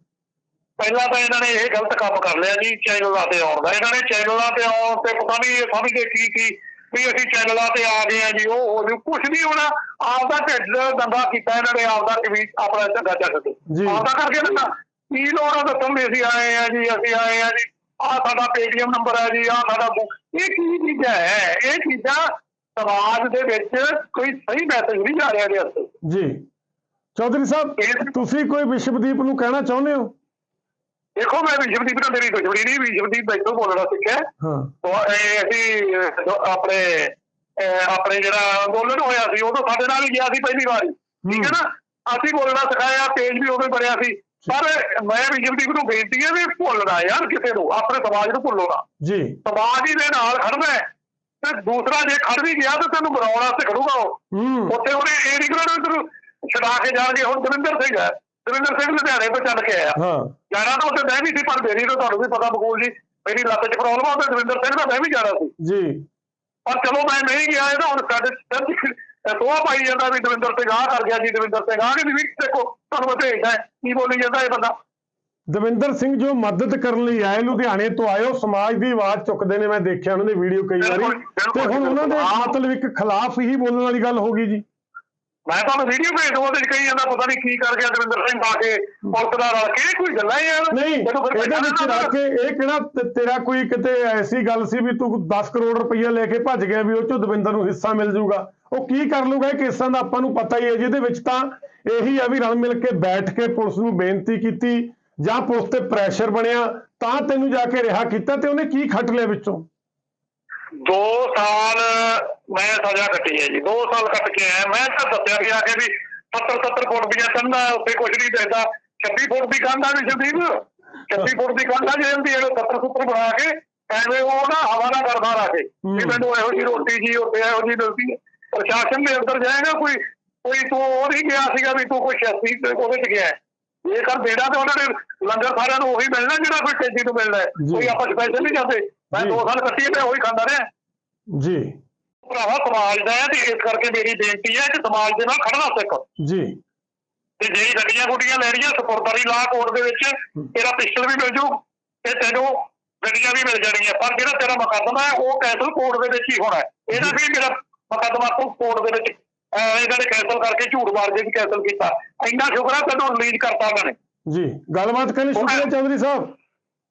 [SPEAKER 1] ਪਹਿਲਾਂ ਤਾਂ ਇਹਨਾਂ ਨੇ ਇਹ ਗਲਤ ਕੰਮ ਕਰ ਲਿਆ ਜੀ ਚੈਨਲਾਂ ਤੇ ਆਉਣ ਦਾ ਇਹਨਾਂ ਨੇ ਚੈਨਲਾਂ ਤੇ ਆਉਣ ਤੇ ਪਤਾ ਨਹੀਂ ਇਹ ਸਮਝਦੇ ਕੀ ਸੀ ਵੀ ਅਸੀਂ ਚੈਨਲਾਂ ਤੇ ਆ ਗਏ ਆ ਜੀ ਉਹ ਹੋ ਜੂ ਕੁਝ ਨਹੀਂ ਹੋਣਾ ਆਪਦਾ ਢਿੱਡ ਦੰਗਾ ਕੀਤਾ ਇਹਨਾਂ ਨੇ ਆਪਦਾ ਟੀਵੀ ਆਪਣਾ ਝੱਗਾ ਚੱਕ ਕੇ। ਆਪਦਾ ਕਰਕੇ ਨਾ ਕੀ ਲੋੜ ਆ ਦੱਸਣ ਦੀ ਅਸੀਂ ਆਏ ਆ ਜੀ ਅਸੀਂ ਆਏ ਆ ਜੀ। ਆ ਸਾਡਾ ਪੇਟੀਐਮ ਨੰਬਰ ਹੈ ਜੀ ਆ ਸਾਡਾ ਇਹ ਕੀ ਚੀਜ਼ਾਂ ਹੈ? ਇਹ ਚੀਜ਼ਾਂ ਸਮਾਜ ਦੇ ਵਿੱਚ ਕੋਈ ਸਹੀ ਮੈਸੇਜ ਨਹੀਂ ਜਾ ਰਿਹਾ ਇਹਦੇ ਉੱਤੇ
[SPEAKER 5] ਜੀ। ਚੌਧਰੀ ਸਾਹਿਬ ਤੁਸੀਂ ਕੋਈ ਵਿਸ਼ਵਦੀਪ ਨੂੰ ਕਹਿਣਾ ਚਾਹੁੰਦੇ ਹੋ?
[SPEAKER 1] ਦੇਖੋ ਮੈਂ ਵਿਸ਼ਵਦੀਪ ਨਾਲ ਮੇਰੀ ਦੁਸ਼ਮਣੀ ਨਹੀਂ। ਵਿਸ਼ਵਦੀਪ ਬੈਠੋ ਬੋਲਣਾ ਸਿੱਖਿਆ
[SPEAKER 5] ਹਾਂ।
[SPEAKER 1] ਅਸੀਂ ਆਪਣੇ ਆਪਣੇ ਜਿਹੜਾ ਅੰਦੋਲਨ ਹੋਇਆ ਸੀ ਉਦੋਂ ਸਾਡੇ ਨਾਲ ਹੀ ਗਿਆ ਸੀ ਪਹਿਲੀ ਵਾਰੀ। ਠੀਕ ਹੈ ਨਾ? ਅਸੀਂ ਬੋਲਣਾ ਸਿਖਾਇਆ ਪੇਜ ਵੀ ਉਦੋਂ ਬਣਿਆ ਸੀ। ਪਰ ਮੈਂ ਵਿਸ਼ਵਦੀਪ ਨੂੰ ਬੇਨਤੀ ਹੈ ਵੀ ਭੁੱਲਣਾ ਯਾਰ ਕਿਸੇ ਨੂੰ ਆਪਣੇ ਸਮਾਜ ਨੂੰ ਭੁੱਲੋ ਨਾ।
[SPEAKER 5] ਜੀ।
[SPEAKER 1] ਸਮਾਜ ਹੀ ਦੇ ਨਾਲ ਖੜਨਾ ਹੈ ਤੇ ਦੂਸਰਾ ਜੇ ਖੜ ਵੀ ਗਿਆ ਤਾਂ ਤੈਨੂੰ ਬਣਾਉਣ ਵਾਸਤੇ ਖੜੂਗਾ ਉਹ।
[SPEAKER 5] ਹੂੰ।
[SPEAKER 1] ਉੱਥੇ ਉਹਨੇ ਇਹ ਨਹੀਂ ਕਰਨਾ ਵੀ ਤੈਨੂੰ ਛਡਾ ਕੇ ਜਾਣਗੇ ਹੁਣ ਦਵਿੰਦਰ ਸਿੰਘ ਹੈ। ਦਵਿੰਦਰ ਸਿੰਘ ਲੁਧਿਆਣੇ ਤੋਂ ਚੱਲ ਕੇ ਆਇਆ।
[SPEAKER 5] ਹਾਂ।
[SPEAKER 1] ਜਾਣਾ ਤਾਂ ਉੱਥੇ ਮੈਂ ਵੀ ਸੀ ਪਰ ਮੇਰੀ ਤਾਂ ਤੁਹਾਨੂੰ ਵੀ ਪਤਾ ਬਕੂਲ ਜੀ ਮੇਰੀ ਲੱਤ 'ਚ ਪ੍ਰੋਬਲਮ ਆ ਤੇ ਦਵਿੰਦਰ ਸਿੰਘ ਦਾ ਮੈਂ ਵੀ ਜਾਣਾ ਸੀ।
[SPEAKER 5] ਜੀ।
[SPEAKER 1] ਪਰ ਚਲੋ ਮੈਂ ਨਹੀਂ ਗਿਆ ਇਹਦਾ ਹੁਣ ਸਾਡੇ ਤੋਆ ਪਾਈ ਜਾਂਦਾ ਵੀ ਦਵਿੰਦਰ ਸਿੰਘ ਆਹ ਕਰ ਗਿਆ ਜੀ ਦਵਿੰਦਰ ਸਿੰਘ ਆਹ ਨਹੀਂ ਵੀ ਦੇਖੋ ਤੁਹਾਨੂੰ ਭੇਜਦਾ ਕੀ ਬੋਲੀ ਜਾਂਦਾ ਇਹ ਬੰਦਾ?
[SPEAKER 5] ਦਵਿੰਦਰ ਸਿੰਘ ਜੋ ਮਦਦ ਕਰਨ ਲਈ ਆਏ ਲੁਧਿਆਣੇ ਤੋਂ ਉਹ ਸਮਾਜ ਦੀ ਆਵਾਜ਼ ਚੁੱਕਦੇ ਨੇ ਮੈਂ ਦੇਖਿਆ ਉਹਨਾਂ ਦੀ ਵੀਡੀਓ ਕਈ ਵਾਰੀ। ਤੇ ਹੁਣ ਉਹਨਾਂ ਦੇ। ਮਤਲਬ ਇੱਕ ਖਿਲਾਫ ਹੀ ਬੋਲਣ ਵਾਲੀ ਗੱਲ ਹੋ ਗਈ ਜੀ।
[SPEAKER 1] ਮੈਂ ਤੁਹਾਨੂੰ ਵੀਡੀਓ ਭੇਜ ਦਵਾਂ 'ਚ ਕਹੀ ਜਾਂਦਾ ਪਤਾ ਨਹੀਂ ਕੀ ਕਰ ਗਿਆ ਦਵਿੰਦਰ ਸਿੰਘ ਆ ਕੇ ਪੁਲਿਸ ਨਾਲ ਰਲ ਕੇ ਕੋਈ ਗੱਲਾਂ ਹੀ ਯਾਰ
[SPEAKER 5] ਨਹੀਂ ਇਹਦੇ ਵਿੱਚ ਰੱਖ ਕੇ ਇਹ ਕਿਹੜਾ ਤੇ- ਤੇਰਾ ਕੋਈ ਕਿਤੇ ਐਸੀ ਗੱਲ ਸੀ ਵੀ ਤੂੰ 10 ਕਰੋੜ ਰੁਪਈਆ ਲੈ ਕੇ ਭੱਜ ਗਿਆ ਵੀ ਉਹ ਚੋਂ ਦਵਿੰਦਰ ਨੂੰ ਹਿੱਸਾ ਮਿਲ ਜਾਊਗਾ? ਉਹ ਕੀ ਕਰ ਲੂਗਾ ਇਹ ਕੇਸਾਂ ਦਾ ਆਪਾਂ ਨੂੰ ਪਤਾ ਹੀ ਹੈ ਜਿਹਦੇ ਵਿੱਚ ਤਾਂ ਇਹੀ ਆ ਵੀ ਰਲ ਮਿਲ ਕੇ ਬੈਠ ਕੇ ਪੁਲਿਸ ਨੂੰ ਬੇਨਤੀ ਕੀਤੀ ਜਾਂ ਪੁਲਿਸ ਤੇ ਪ੍ਰੈਸ਼ਰ ਬਣਿਆ ਤਾਂ ਤੈਨੂੰ ਜਾ ਕੇ ਰਿਹਾ ਕੀਤਾ ਤੇ ਉਹਨੇ ਕੀ ਖੱਟ ਲਿਆ ਵਿੱਚੋਂ?
[SPEAKER 1] ਦੋ ਸਾਲ ਮੈਂ ਸਜ਼ਾ ਕੱਟੀ ਹੈ ਜੀ ਦੋ ਸਾਲ ਕੱਟ ਕੇ ਆਇਆ। ਮੈਂ ਤਾਂ ਦੱਸਿਆ ਵੀ ਆ ਕੇ ਵੀ 70 70 ਫੁੱਟ ਦੀਆਂ ਕੰਧਾਂ ਉੱਤੇ ਕੁਝ ਨਹੀਂ ਦਿੰਦਾ 26 ਫੁੱਟ ਦੀ ਕੰਧ ਆ ਵੀ ਸੰਦੀਪ 26 ਫੁੱਟ ਦੀ ਕੰਧ ਆ ਜੇ ਹੁੰਦੀ ਹੈ 70 ਸੁੱਤਰ ਬਣਾ ਕੇ ਐਵੇਂ ਉਹ ਨਾ ਹਵਾ ਨਾ ਕਰਦਾ ਰਾ ਕੇ ਮੈਨੂੰ ਇਹੋ ਜੀ ਰੋਟੀ ਜੀ ਉੱਤੇ ਇਹੋ ਜੀ ਮਿਲਦੀ ਹੈ। ਪ੍ਰਸ਼ਾਸਨ ਦੇ ਅੰਦਰ ਜਾਏਗਾ ਕੋਈ ਕੋਈ ਤੂੰ ਉਹ ਨਹੀਂ ਗਿਆ ਸੀਗਾ ਵੀ ਤੂੰ ਕੋਈ ਸ਼ਖਸੀ ਤੇ ਉਹਦੇ ਚ ਗਿਆ। ਹੈ। ਇਹ ਕਰ ਦੇਣਾ ਤੇ ਉਹਨਾਂ ਨੇ ਲੰਗਰ ਸਾਰਿਆਂ ਨੂੰ ਉਹੀ ਮਿਲਣਾ ਜਿਹੜਾ ਕੋਈ ਟੈਂਜੀ ਨੂੰ
[SPEAKER 5] ਜੀ।
[SPEAKER 1] ਕੋਈ ਆਪਾਂ ਸਪੈਸ਼ਲ ਨਹੀਂ ਜਾਂਦੇ। ਮੈਂ
[SPEAKER 5] ਜੀ।
[SPEAKER 1] ਦੋ ਸਾਲ ਕੱਟੀ ਤੇ ਉਹੀ ਖਾਂਦਾ ਰਿਹਾ।
[SPEAKER 5] ਜੀ।
[SPEAKER 1] ਭਰਾਵਾ ਸਮਾਜ ਦਾ ਹੈ ਤੇ ਇਸ ਕਰਕੇ ਮੇਰੀ ਬੇਨਤੀ ਹੈ ਕਿ ਸਮਾਜ ਦੇ ਨਾਲ ਖੜਨਾ ਸਿੱਖ।
[SPEAKER 5] ਜੀ।
[SPEAKER 1] ਤੇ ਜਿਹੜੀ ਗੱਡੀਆਂ ਗੁੱਡੀਆਂ ਲੈਣੀਆਂ ਸਪੁਰਦਾਰੀ ਲਾ ਕੋਰਟ ਦੇ ਵਿੱਚ ਤੇਰਾ ਪਿਸਟਲ ਵੀ ਮਿਲ ਜੂ ਤੇ ਤੈਨੂੰ ਗੱਡੀਆਂ ਵੀ ਮਿਲ ਜਾਣਗੀਆਂ। ਪਰ ਜਿਹੜਾ ਤੇਰਾ ਮੁਕੱਦਮਾ ਹੈ ਉਹ ਕੈਸਲ ਕੋਰਟ ਦੇ ਵਿੱਚ ਹੀ ਹੋਣਾ ਹੈ। ਇਹਦਾ ਵੀ ਮੇਰਾ ਮੁਕੱਦਮਾ ਤੂੰ ਕੋਰਟ ਦੇ ਵਿੱਚ ਇਹਨਾਂ ਨੇ ਕੈਸਲ ਕਰਕੇ ਝੂਠ ਮਾਰ ਕੇ ਵੀ ਕੈਸਲ ਕੀਤਾ। ਇੰਨਾ ਸ਼ੁਕਰ ਹੈ ਤੈਨੂੰ ਰਿਲੀਜ਼ ਕਰਤਾ ਉਹਨਾਂ ਨੇ।
[SPEAKER 5] ਜੀ ਗੱਲਬਾਤ ਕਰਨੀ ਸ਼ੁਕਰੀਆ ਚੌਧਰੀ ਸਾਹਿਬ?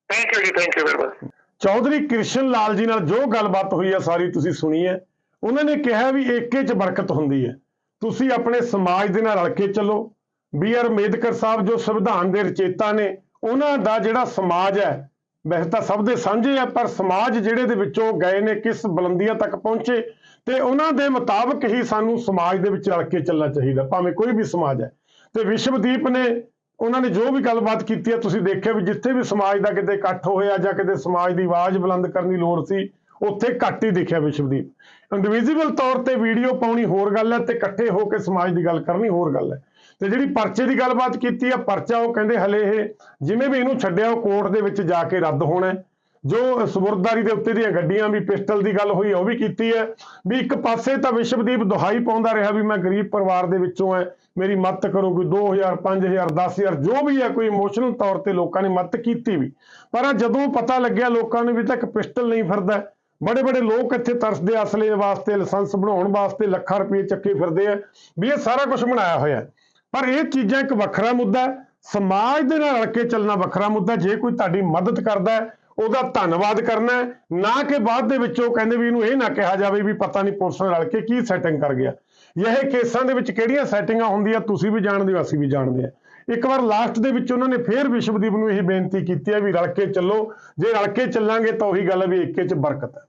[SPEAKER 1] ਥੈਂਕ ਯੂ ਜੀ thank you very much
[SPEAKER 5] Chaudhary Krishan Lal ji ਨਾਲ ਜੋ ਗੱਲਬਾਤ ਹੋਈ ਹੈ ਸਾਰੀ ਤੁਸੀਂ ਸੁਣੀ ਹੈ। ਉਹਨਾਂ ਨੇ ਕਿਹਾ ਵੀ ਏਕੇ 'ਚ ਬਰਕਤ ਹੁੰਦੀ ਹੈ। ਤੁਸੀਂ ਆਪਣੇ ਸਮਾਜ ਦੇ ਨਾਲ ਰਲ ਕੇ ਚੱਲੋ। ਬੀ ਆਰ ਅੰਬੇਦਕਰ ਸਾਹਿਬ ਜੋ ਸੰਵਿਧਾਨ ਦੇ ਰਚੇਤਾ ਨੇ ਉਹਨਾਂ ਦਾ ਜਿਹੜਾ ਸਮਾਜ ਹੈ ਵੈਸੇ ਤਾਂ ਸਭ ਦੇ ਸਾਂਝੇ ਆ, ਪਰ ਸਮਾਜ ਜਿਹੜੇ ਦੇ ਵਿੱਚੋਂ ਗਏ ਨੇ, ਕਿਸ ਬੁਲੰਦੀਆਂ ਤੱਕ ਪਹੁੰਚੇ, ਤੇ ਉਹਨਾਂ ਦੇ ਮੁਤਾਬਕ ਹੀ ਸਾਨੂੰ ਸਮਾਜ ਦੇ ਵਿੱਚ ਰਲ ਕੇ ਚੱਲਣਾ ਚਾਹੀਦਾ, ਭਾਵੇਂ ਕੋਈ ਵੀ ਸਮਾਜ ਹੈ। ਤੇ ਵਿਸ਼ਵਦੀਪ ਨੇ ਉਹਨਾਂ ਨੇ ਜੋ ਵੀ ਗੱਲਬਾਤ ਕੀਤੀ ਹੈ ਤੁਸੀਂ ਦੇਖਿਆ ਵੀ ਜਿੱਥੇ ਵੀ ਸਮਾਜ ਦਾ ਕਿਤੇ ਇਕੱਠ ਹੋਇਆ ਜਾਂ ਕਿਤੇ ਸਮਾਜ ਦੀ ਆਵਾਜ਼ ਬੁਲੰਦ ਕਰਨ ਦੀ ਲੋੜ ਸੀ, ਉੱਥੇ ਘੱਟ ਹੀ ਦਿਖਿਆ ਵਿਸ਼ਵਦੀਪ। ਇੰਡੀਵਿਜੂਅਲ ਤੌਰ ਤੇ ਵੀਡੀਓ ਪਾਉਣੀ ਹੋਰ ਗੱਲ ਹੈ ਤੇ ਇਕੱਠੇ ਹੋ ਕੇ ਸਮਾਜ ਦੀ ਗੱਲ ਕਰਨੀ ਹੋਰ ਗੱਲ ਹੈ। ਤੇ ਜਿਹੜੀ ਪਰਚੇ ਦੀ ਗੱਲਬਾਤ ਕੀਤੀ ਆ, ਪਰਚਾ ਉਹ ਕਹਿੰਦੇ ਹਲੇ ਇਹ ਜਿਵੇਂ ਵੀ ਇਹਨੂੰ ਛੱਡਿਆ, ਉਹ ਕੋਰਟ ਦੇ ਵਿੱਚ ਜਾ ਕੇ ਰੱਦ ਹੋਣਾ ਜੋ ਸਬੁਰਦਾਰੀ ਦੇ ਉੱਤੇ ਦੀਆਂ ਗੱਡੀਆਂ ਵੀ, ਪਿਸਟਲ ਦੀ ਗੱਲ ਹੋਈ ਉਹ ਵੀ ਕੀਤੀ ਹੈ। ਵੀ ਇੱਕ ਪਾਸੇ ਤਾਂ ਵਿਸ਼ਵਦੀਪ ਦੁਹਾਈ ਪਾਉਂਦਾ ਰਿਹਾ ਵੀ ਮੈਂ ਗਰੀਬ ਪਰਿਵਾਰ ਦੇ ਵਿੱਚੋਂ ਐ ਮੇਰੀ ਮਦਦ ਕਰੋ ਕੋਈ 2000 5000 10000 ਜੋ ਵੀ ਹੈ ਕੋਈ ਇਮੋਸ਼ਨਲ ਤੌਰ ਤੇ ਲੋਕਾਂ ਨੇ ਮਦਦ ਕੀਤੀ ਵੀ। ਪਰ ਜਦੋਂ ਪਤਾ ਲੱਗਿਆ ਲੋਕਾਂ ਨੂੰ ਵੀ ਤਾਂ ਇੱਕ ਪਿਸਟਲ ਨਹੀਂ ਫਿਰਦਾ ਬੜੇ ਬੜੇ ਲੋਕ ਇੱਥੇ ਤਰਸਦੇ ਅਸਲੇ ਵਾਸਤੇ, ਲਾਇਸੈਂਸ ਬਣਾਉਣ ਵਾਸਤੇ ਲੱਖਾਂ ਰੁਪਏ ਚੱਕੇ ਫਿਰਦੇ ਆ। ਵੀ ਇਹ ਸਾਰਾ ਕੁਝ ਬਣਾਇਆ ਹੋਇਆ ਪਰ ਇਹ ਚੀਜ਼ਾਂ ਇੱਕ ਵੱਖਰਾ ਮੁੱਦਾ ਹੈ। ਸਮਾਜ ਦੇ ਨਾਲ ਰਲ ਕੇ ਚੱਲਣਾ ਵੱਖਰਾ ਮੁੱਦਾ ਜੇ ਕੋਈ ਤੁਹਾਡੀ ਮਦਦ ਕਰਦਾ ਹੈ, ਉਹਦਾ ਧੰਨਵਾਦ ਕਰਨਾ ਨਾ ਕਿ ਬਾਅਦ ਦੇ ਵਿੱਚ ਉਹ ਕਹਿੰਦੇ ਵੀ ਇਹਨੂੰ ਇਹ ਨਾ ਕਿਹਾ ਜਾਵੇ ਵੀ ਪਤਾ ਨਹੀਂ ਪੁਲਿਸ ਨਾਲ ਰਲ ਕੇ ਕੀ ਸੈਟਿੰਗ ਕਰ ਗਿਆ। ਇਹ ਕੇਸਾਂ ਦੇ ਵਿੱਚ ਕਿਹੜੀਆਂ ਸੈਟਿੰਗਾਂ ਹੁੰਦੀਆਂ, ਤੁਸੀਂ ਵੀ ਜਾਣਦੇ ਹੋ, ਅਸੀਂ ਵੀ ਜਾਣਦੇ ਹਾਂ। ਇੱਕ ਵਾਰ ਲਾਸਟ ਦੇ ਵਿੱਚ ਉਹਨਾਂ ਨੇ ਫੇਰ ਵਿਸ਼ਵਦੀਪ ਨੂੰ ਇਹ ਬੇਨਤੀ ਕੀਤੀ ਹੈ ਵੀ ਰਲ ਕੇ ਚੱਲੋ। ਜੇ ਰਲ ਕੇ ਚੱਲਾਂਗੇ ਤਾਂ ਉਹੀ ਗੱਲ ਹੈ ਵੀ ਏਕੇ 'ਚ ਬਰਕਤ ਹੈ।